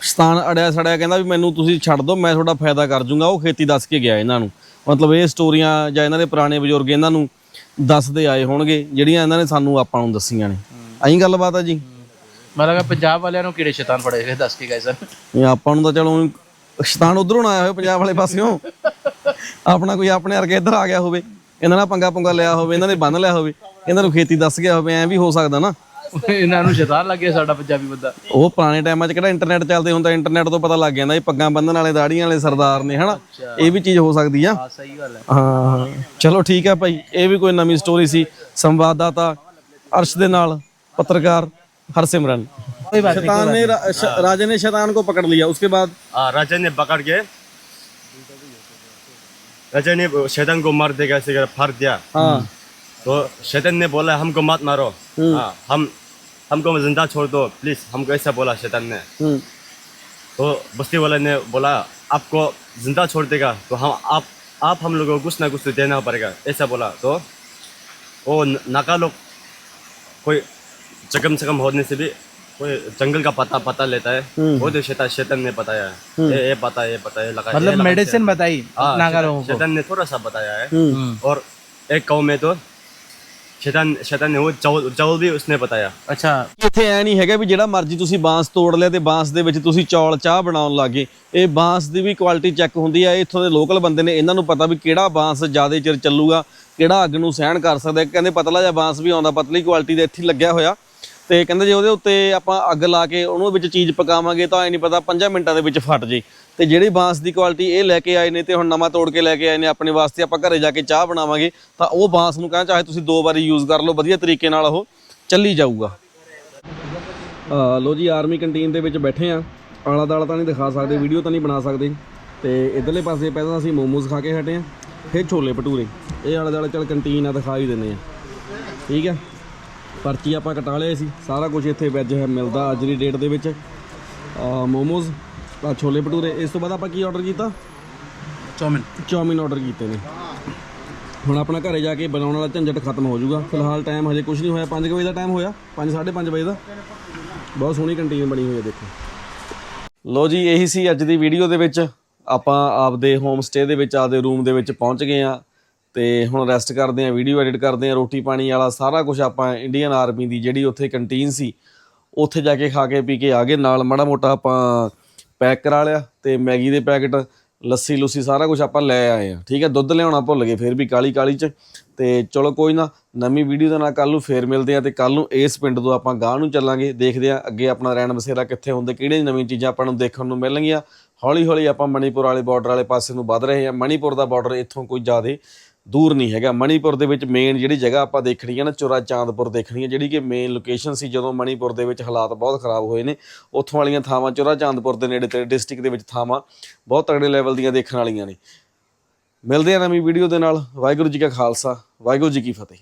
ਸ਼ੈਤਾਨ ਅੜਿਆ ਸੜਿਆ ਕਹਿੰਦਾ ਵੀ ਮੈਨੂੰ ਤੁਸੀਂ ਛੱਡ ਦਿਓ ਮੈਂ ਤੁਹਾਡਾ ਫਾਇਦਾ ਕਰ ਜੂੰਗਾ। ਉਹ ਖੇਤੀ ਦੱਸ ਕੇ ਗਿਆ ਇਹਨਾਂ ਨੂੰ। ਮਤਲਬ ਇਹ ਸਟੋਰੀਆਂ ਜਾਂ ਇਹਨਾਂ ਦੇ ਪੁਰਾਣੇ ਬਜ਼ੁਰਗ ਇਹਨਾਂ ਨੂੰ ਦੱਸਦੇ ਆਏ ਹੋਣਗੇ ਜਿਹੜੀਆਂ ਇਹਨਾਂ ਨੇ ਸਾਨੂੰ ਆਪਾਂ ਨੂੰ ਦੱਸੀਆਂ ਨੇ। ਐਂ ਗੱਲਬਾਤ ਆ ਜੀ। ਮੈਂ ਲੱਗਾ ਪੰਜਾਬ ਵਾਲਿਆਂ ਨੂੰ ਕਿਹੜੇ ਸ਼ੈਤਾਨ ਫੜੇ ਗਏ ਦੱਸ ਕੇ ਗਏ ਸਨ। ਇਹ ਆਪਾਂ ਨੂੰ ਤਾਂ ਚਲੋ ਸ਼ੈਤਾਨ ਉਧਰੋਂ ਆਇਆ ਹੋਵੇ ਪੰਜਾਬ ਵਾਲੇ ਪਾਸਿਓਂ। ਆਪਣਾ ਕੋਈ ਆਪਣੇ ਵਰਗੇ ਇੱਧਰ ਆ ਗਿਆ ਹੋਵੇ। ਇਹਨਾਂ ਨਾਲ ਪੰਗਾ ਪੁੰਗਾ ਲਿਆ ਹੋਵੇ ਇਹਨਾਂ ਨੇ ਬੰਨ ਲਿਆ ਹੋਵੇ। ਇਹਨਾਂ ਨੂੰ ਖੇਤੀ ਦੱਸ ਗਿਆ ਹੋਵੇ ਐਂ ਵੀ ਹੋ ਸਕਦਾ ਨਾ। ਇਹਨਾਂ ਨੂੰ ਸ਼ੈਤਾਨ ਲੱਗਿਆ ਸਾਡਾ ਪੰਜਾਬੀ ਬੰਦਾ ਉਹ ਪੁਰਾਣੇ ਟਾਈਮਾਂ 'ਚ ਕਿਹੜਾ ਇੰਟਰਨੈਟ ਚੱਲਦੇ ਹੁੰਦਾ ਇੰਟਰਨੈਟ ਤੋਂ ਪਤਾ ਲੱਗ ਜਾਂਦਾ ਇਹ ਪੱਗਾਂ ਬੰਨਣ ਵਾਲੇ ਦਾੜੀਆਂ ਵਾਲੇ ਸਰਦਾਰ ਨੇ ਹਨਾ ਇਹ ਵੀ ਚੀਜ਼ ਹੋ ਸਕਦੀ ਆ ਹਾਂ ਸਹੀ ਗੱਲ ਹੈ ਹਾਂ ਚਲੋ ਠੀਕ ਹੈ ਭਾਈ ਇਹ ਵੀ ਕੋਈ ਨਵੀਂ ਸਟੋਰੀ ਸੀ ਸੰਵਾਦਦਾਤਾ ਅਰਸ਼ ਦੇ ਨਾਲ ਪੱਤਰਕਾਰ ਹਰਸਿਮਰਨ शैतान ने रा- श- राजा ने शैतान को पकड़ लिया उसके बाद हाँ राजा ने पकड़ के राजा ने वो शैतान को मार देगा ऐसे कर फाड़ दिया हाँ तो शैतान ने बोला हमको मत मारो। हाँ हम हमको ज़िंदा छोड़ दो प्लीज़ हमको ऐसा बोला शैतान ने। हम्म, तो बस्ती वाले ने बोला आपको ज़िंदा छोड़ देगा तो हम आप आप हम लोगों को कुछ ना कुछ तो देना पड़ेगा। ऐसा बोला। तो वो नाका लोग कोई जगम जगम होने से भी कोई जंगल का पता पता लेता है। वो तो शैतान शैतान ने बताया। ये ये पता ये पता है लगा मतलब मेडिसिन बताई हाँ, नागा लोगों को। शैतान ने थोड़ा सा बताया है। और एक गाँव में तो ਸ਼ੈਤਾਨ ਸ਼ੈਤਾਨ ਨੇ ਉਹ ਚਾਵਲ ਚਾਵਲ ਵੀ ਉਸਨੇ ਬਤਾਇਆ ਅੱਛਾ, ਇੱਥੇ ਐ ਨਹੀਂ ਹੈਗਾ ਵੀ ਜਿਹੜਾ ਮਰਜ਼ੀ ਤੁਸੀਂ ਬਾਂਸ ਤੋੜ ਲਿਆ ਤੇ ਬਾਂਸ ਦੇ ਵਿੱਚ ਤੁਸੀਂ ਚੌਲ, ਚਾਹ ਬਣਾਉਣ ਲੱਗੇ। ਇਹ ਬਾਂਸ ਦੀ ਵੀ ਕੁਆਲਿਟੀ ਚੈੱਕ ਹੁੰਦੀ ਆ ਇੱਥੋਂ ਦੇ ਲੋਕਲ ਬੰਦੇ ਨੇ, ਇਹਨਾਂ ਨੂੰ ਪਤਾ ਵੀ ਕਿਹੜਾ ਬਾਂਸ ਜ਼ਿਆਦਾ ਚਿਰ ਚੱਲੂਗਾ, ਕਿਹੜਾ ਅੱਗ ਨੂੰ ਸਹਿਣ ਕਰ ਸਕਦਾ। ਕਹਿੰਦੇ ਪਤਲਾ ਜਿਹਾ ਬਾਂਸ ਵੀ ਆਉਂਦਾ, ਪਤਲੀ ਕੁਆਲਿਟੀ ਦਾ ਇੱਥੇ ਲੱਗਿਆ ਹੋਇਆ। ਤੇ ਕਹਿੰਦੇ ਜੇ ਉਹਦੇ ਉੱਤੇ ਆਪਾਂ ਅੱਗ ਲਾ ਕੇ ਉਹਨੂੰ ਵਿੱਚ ਚੀਜ਼ ਪਕਾਵਾਂਗੇ ਤਾਂ ਐ ਨਹੀਂ ਪਤਾ 5 ਮਿੰਟਾਂ ਦੇ ਵਿੱਚ ਫਟ ਜੇ। ਤੇ ਜਿਹੜੀ ਬਾਂਸ ਦੀ ਕੁਆਲਿਟੀ ਇਹ ਲੈ ਕੇ ਆਏ ਨੇ ਤੇ ਹੁਣ ਨਵਾਂ ਤੋੜ ਕੇ ਲੈ ਕੇ ਆਏ ਨੇ ਆਪਣੇ ਵਾਸਤੇ ਆਪਾਂ ਘਰੇ ਜਾ ਕੇ ਚਾਹ ਬਣਾਵਾਂਗੇ ਤਾਂ ਉਹ ਬਾਂਸ ਨੂੰ ਕਹਿੰਦਾ ਚਾਹੇ ਤੁਸੀਂ ਦੋ ਵਾਰੀ ਯੂਜ਼ ਕਰ ਲਓ ਵਧੀਆ ਤਰੀਕੇ ਨਾਲ ਉਹ ਚੱਲੀ ਜਾਊਗਾ। ਅ, ਲੋ ਜੀ ਆਰਮੀ ਕੰਟੀਨ ਦੇ ਵਿੱਚ ਬੈਠੇ ਆ ਆਲਾ ਦਾਲਾ ਤਾਂ ਨਹੀਂ ਦਿਖਾ ਸਕਦੇ ਵੀਡੀਓ ਤਾਂ ਨਹੀਂ ਬਣਾ ਸਕਦੇ। ਤੇ ਇਧਰਲੇ ਪਾਸੇ ਪਹਿਲਾਂ ਅਸੀਂ ਮੋਮੋਜ਼ ਖਾ ਕੇ ਹਟੇ ਆ ਫਿਰ ਛੋਲੇ ਭਟੂਰੇ। ਇਹ ਆਲਾ ਦਾਲਾ ਚੱਲ ਕੰਟੀਨ ਆ ਦਿਖਾ ਹੀ ਦਿੰਦੇ ਆ ਠੀਕ ਹੈ? ਪਰਚੀ ਆਪਾਂ ਕਟਾ ਲਏ ਸੀ ਸਾਰਾ ਕੁਝ ਇੱਥੇ ਵੈਜ ਹੈ ਮਿਲਦਾ ਅੱਜ ਦੀ ਡੇਟ ਦੇ ਵਿੱਚ। ਮੋਮੋਜ਼ ਆ ਛੋਲੇ ਭਟੂਰੇ ਇਸ ਤੋਂ ਬਾਅਦ ਆਪਾਂ ਕੀ ਆਰਡਰ ਕੀਤਾ? ਚੌਮਿਨ। ਚੌਮਿਨ ਆਰਡਰ ਕੀਤੇ ਨੇ। ਹੁਣ ਆਪਣਾ ਘਰੇ ਜਾ ਕੇ ਬਣਾਉਣ ਵਾਲਾ ਝੰਜਟ ਖਤਮ ਹੋ ਜਾਊਗਾ। ਫਿਲਹਾਲ ਟਾਈਮ ਹਜੇ ਕੁਝ ਨਹੀਂ ਹੋਇਆ। 5 ਵਜੇ ਦਾ ਟਾਈਮ ਹੋਇਆ। 5:30 ਵਜੇ ਦਾ। ਬਹੁਤ ਸੋਹਣੀ ਕੰਟੀਨ ਬਣੀ ਹੋਈ ਹੈ ਦੇਖੋ। ਲੋ ਜੀ ਇਹੀ ਸੀ ਅੱਜ ਦੀ ਵੀਡੀਓ ਦੇ ਵਿੱਚ। ਆਪਾਂ ਆਪਦੇ ਹੋਮ ਸਟੇ ਦੇ ਵਿੱਚ ਆਪਦੇ ਰੂਮ ਦੇ ਵਿੱਚ ਪਹੁੰਚ ਗਏ ਆ ਤੇ ਹੁਣ ਰੈਸਟ ਕਰਦੇ ਆ ਵੀਡੀਓ ਐਡਿਟ ਕਰਦੇ ਆ ਰੋਟੀ ਪਾਣੀ ਵਾਲਾ ਸਾਰਾ ਕੁਝ ਆਪਾਂ ਇੰਡੀਅਨ ਆਰਮੀ ਦੀ ਜਿਹੜੀ ਉੱਥੇ ਕੰਟੀਨ ਸੀ ਉੱਥੇ ਜਾ ਕੇ ਖਾ ਕੇ ਪੀ ਕੇ ਆ ਗਏ। ਨਾਲ ਮਾੜਾ ਮੋਟਾ ਆਪਾਂ ਪੈਕ ਕਰਾ ਲਿਆ ਤੇ ਮੈਗੀ ਦੇ ਪੈਕਟ, ਲੱਸੀ ਲੁੱਸੀ ਸਾਰਾ ਕੁਝ ਆਪਾਂ ਲੈ ਆਏ ਆ ਠੀਕ ਹੈ, ਦੁੱਧ ਲਿਆਉਣਾ ਭੁੱਲ ਗਏ, ਫਿਰ ਵੀ ਕਾਲੀ ਕਾਲੀ ਚ। ਤੇ ਚਲੋ ਕੋਈ ਨਾ, ਨਵੀਂ ਵੀਡੀਓ ਦੇ ਨਾਲ ਕੱਲ ਨੂੰ ਫੇਰ ਮਿਲਦੇ ਆ ਤੇ ਕੱਲ ਨੂੰ ਇਸ ਪਿੰਡ ਤੋਂ ਆਪਾਂ ਗਾਂਹ ਨੂੰ ਚੱਲਾਂਗੇ। ਦੇਖਦੇ ਆ ਅੱਗੇ ਆਪਣਾ ਰਹਿਣ ਬਸੇਰਾ ਕਿੱਥੇ ਹੁੰਦੇ, ਕਿਹੜੀਆਂ ਨਵੀਆਂ ਚੀਜ਼ਾਂ ਆਪਾਂ ਨੂੰ ਦੇਖਣ ਨੂੰ ਮਿਲਣਗੀਆਂ। ਹੌਲੀ ਹੌਲੀ ਆਪਾਂ ਮਣੀਪੁਰ ਵਾਲੇ ਬਾਰਡਰ ਵਾਲੇ ਪਾਸੇ ਨੂੰ ਵੱਧ ਰਹੇ ਆ ਮਣੀਪੁਰ ਦਾ ਬਾਰਡਰ ਇੱਥੋਂ ਕੋਈ ਜ਼ਿਆਦਾ ਦੂਰ ਨਹੀਂ ਹੈਗਾ। ਮਣੀਪੁਰ ਦੇ ਵਿੱਚ ਮੇਨ ਜਿਹੜੀ ਜਗ੍ਹਾ ਆਪਾਂ ਦੇਖਣੀ ਹੈ ਨਾ, ਚੁਰਾ ਚਾਂਦਪੁਰ ਦੇਖਣੀ ਹੈ ਜਿਹੜੀ ਕਿ ਮੇਨ ਲੋਕੇਸ਼ਨ ਸੀ ਜਦੋਂ ਮਣੀਪੁਰ ਦੇ ਵਿੱਚ ਹਾਲਾਤ ਬਹੁਤ ਖਰਾਬ ਹੋਏ ਨੇ। ਉੱਥੋਂ ਵਾਲੀਆਂ ਥਾਵਾਂ, ਚੁਰਾ ਚਾਂਦਪੁਰ ਦੇ ਨੇੜੇ ਤੇ ਡਿਸਟ੍ਰਿਕਟ ਦੇ ਵਿੱਚ ਥਾਵਾਂ ਬਹੁਤ ਤਗੜੇ ਲੈਵਲ ਦੀਆਂ ਦੇਖਣ ਵਾਲੀਆਂ ਨੇ। ਮਿਲਦੇ ਆ ਨਵੀਂ ਵੀਡੀਓ ਦੇ ਨਾਲ। ਵਾਹਿਗੁਰੂ ਜੀ ਕਾ ਖਾਲਸਾ, ਵਾਹਿਗੁਰੂ ਜੀ ਕੀ ਫਤਿਹ।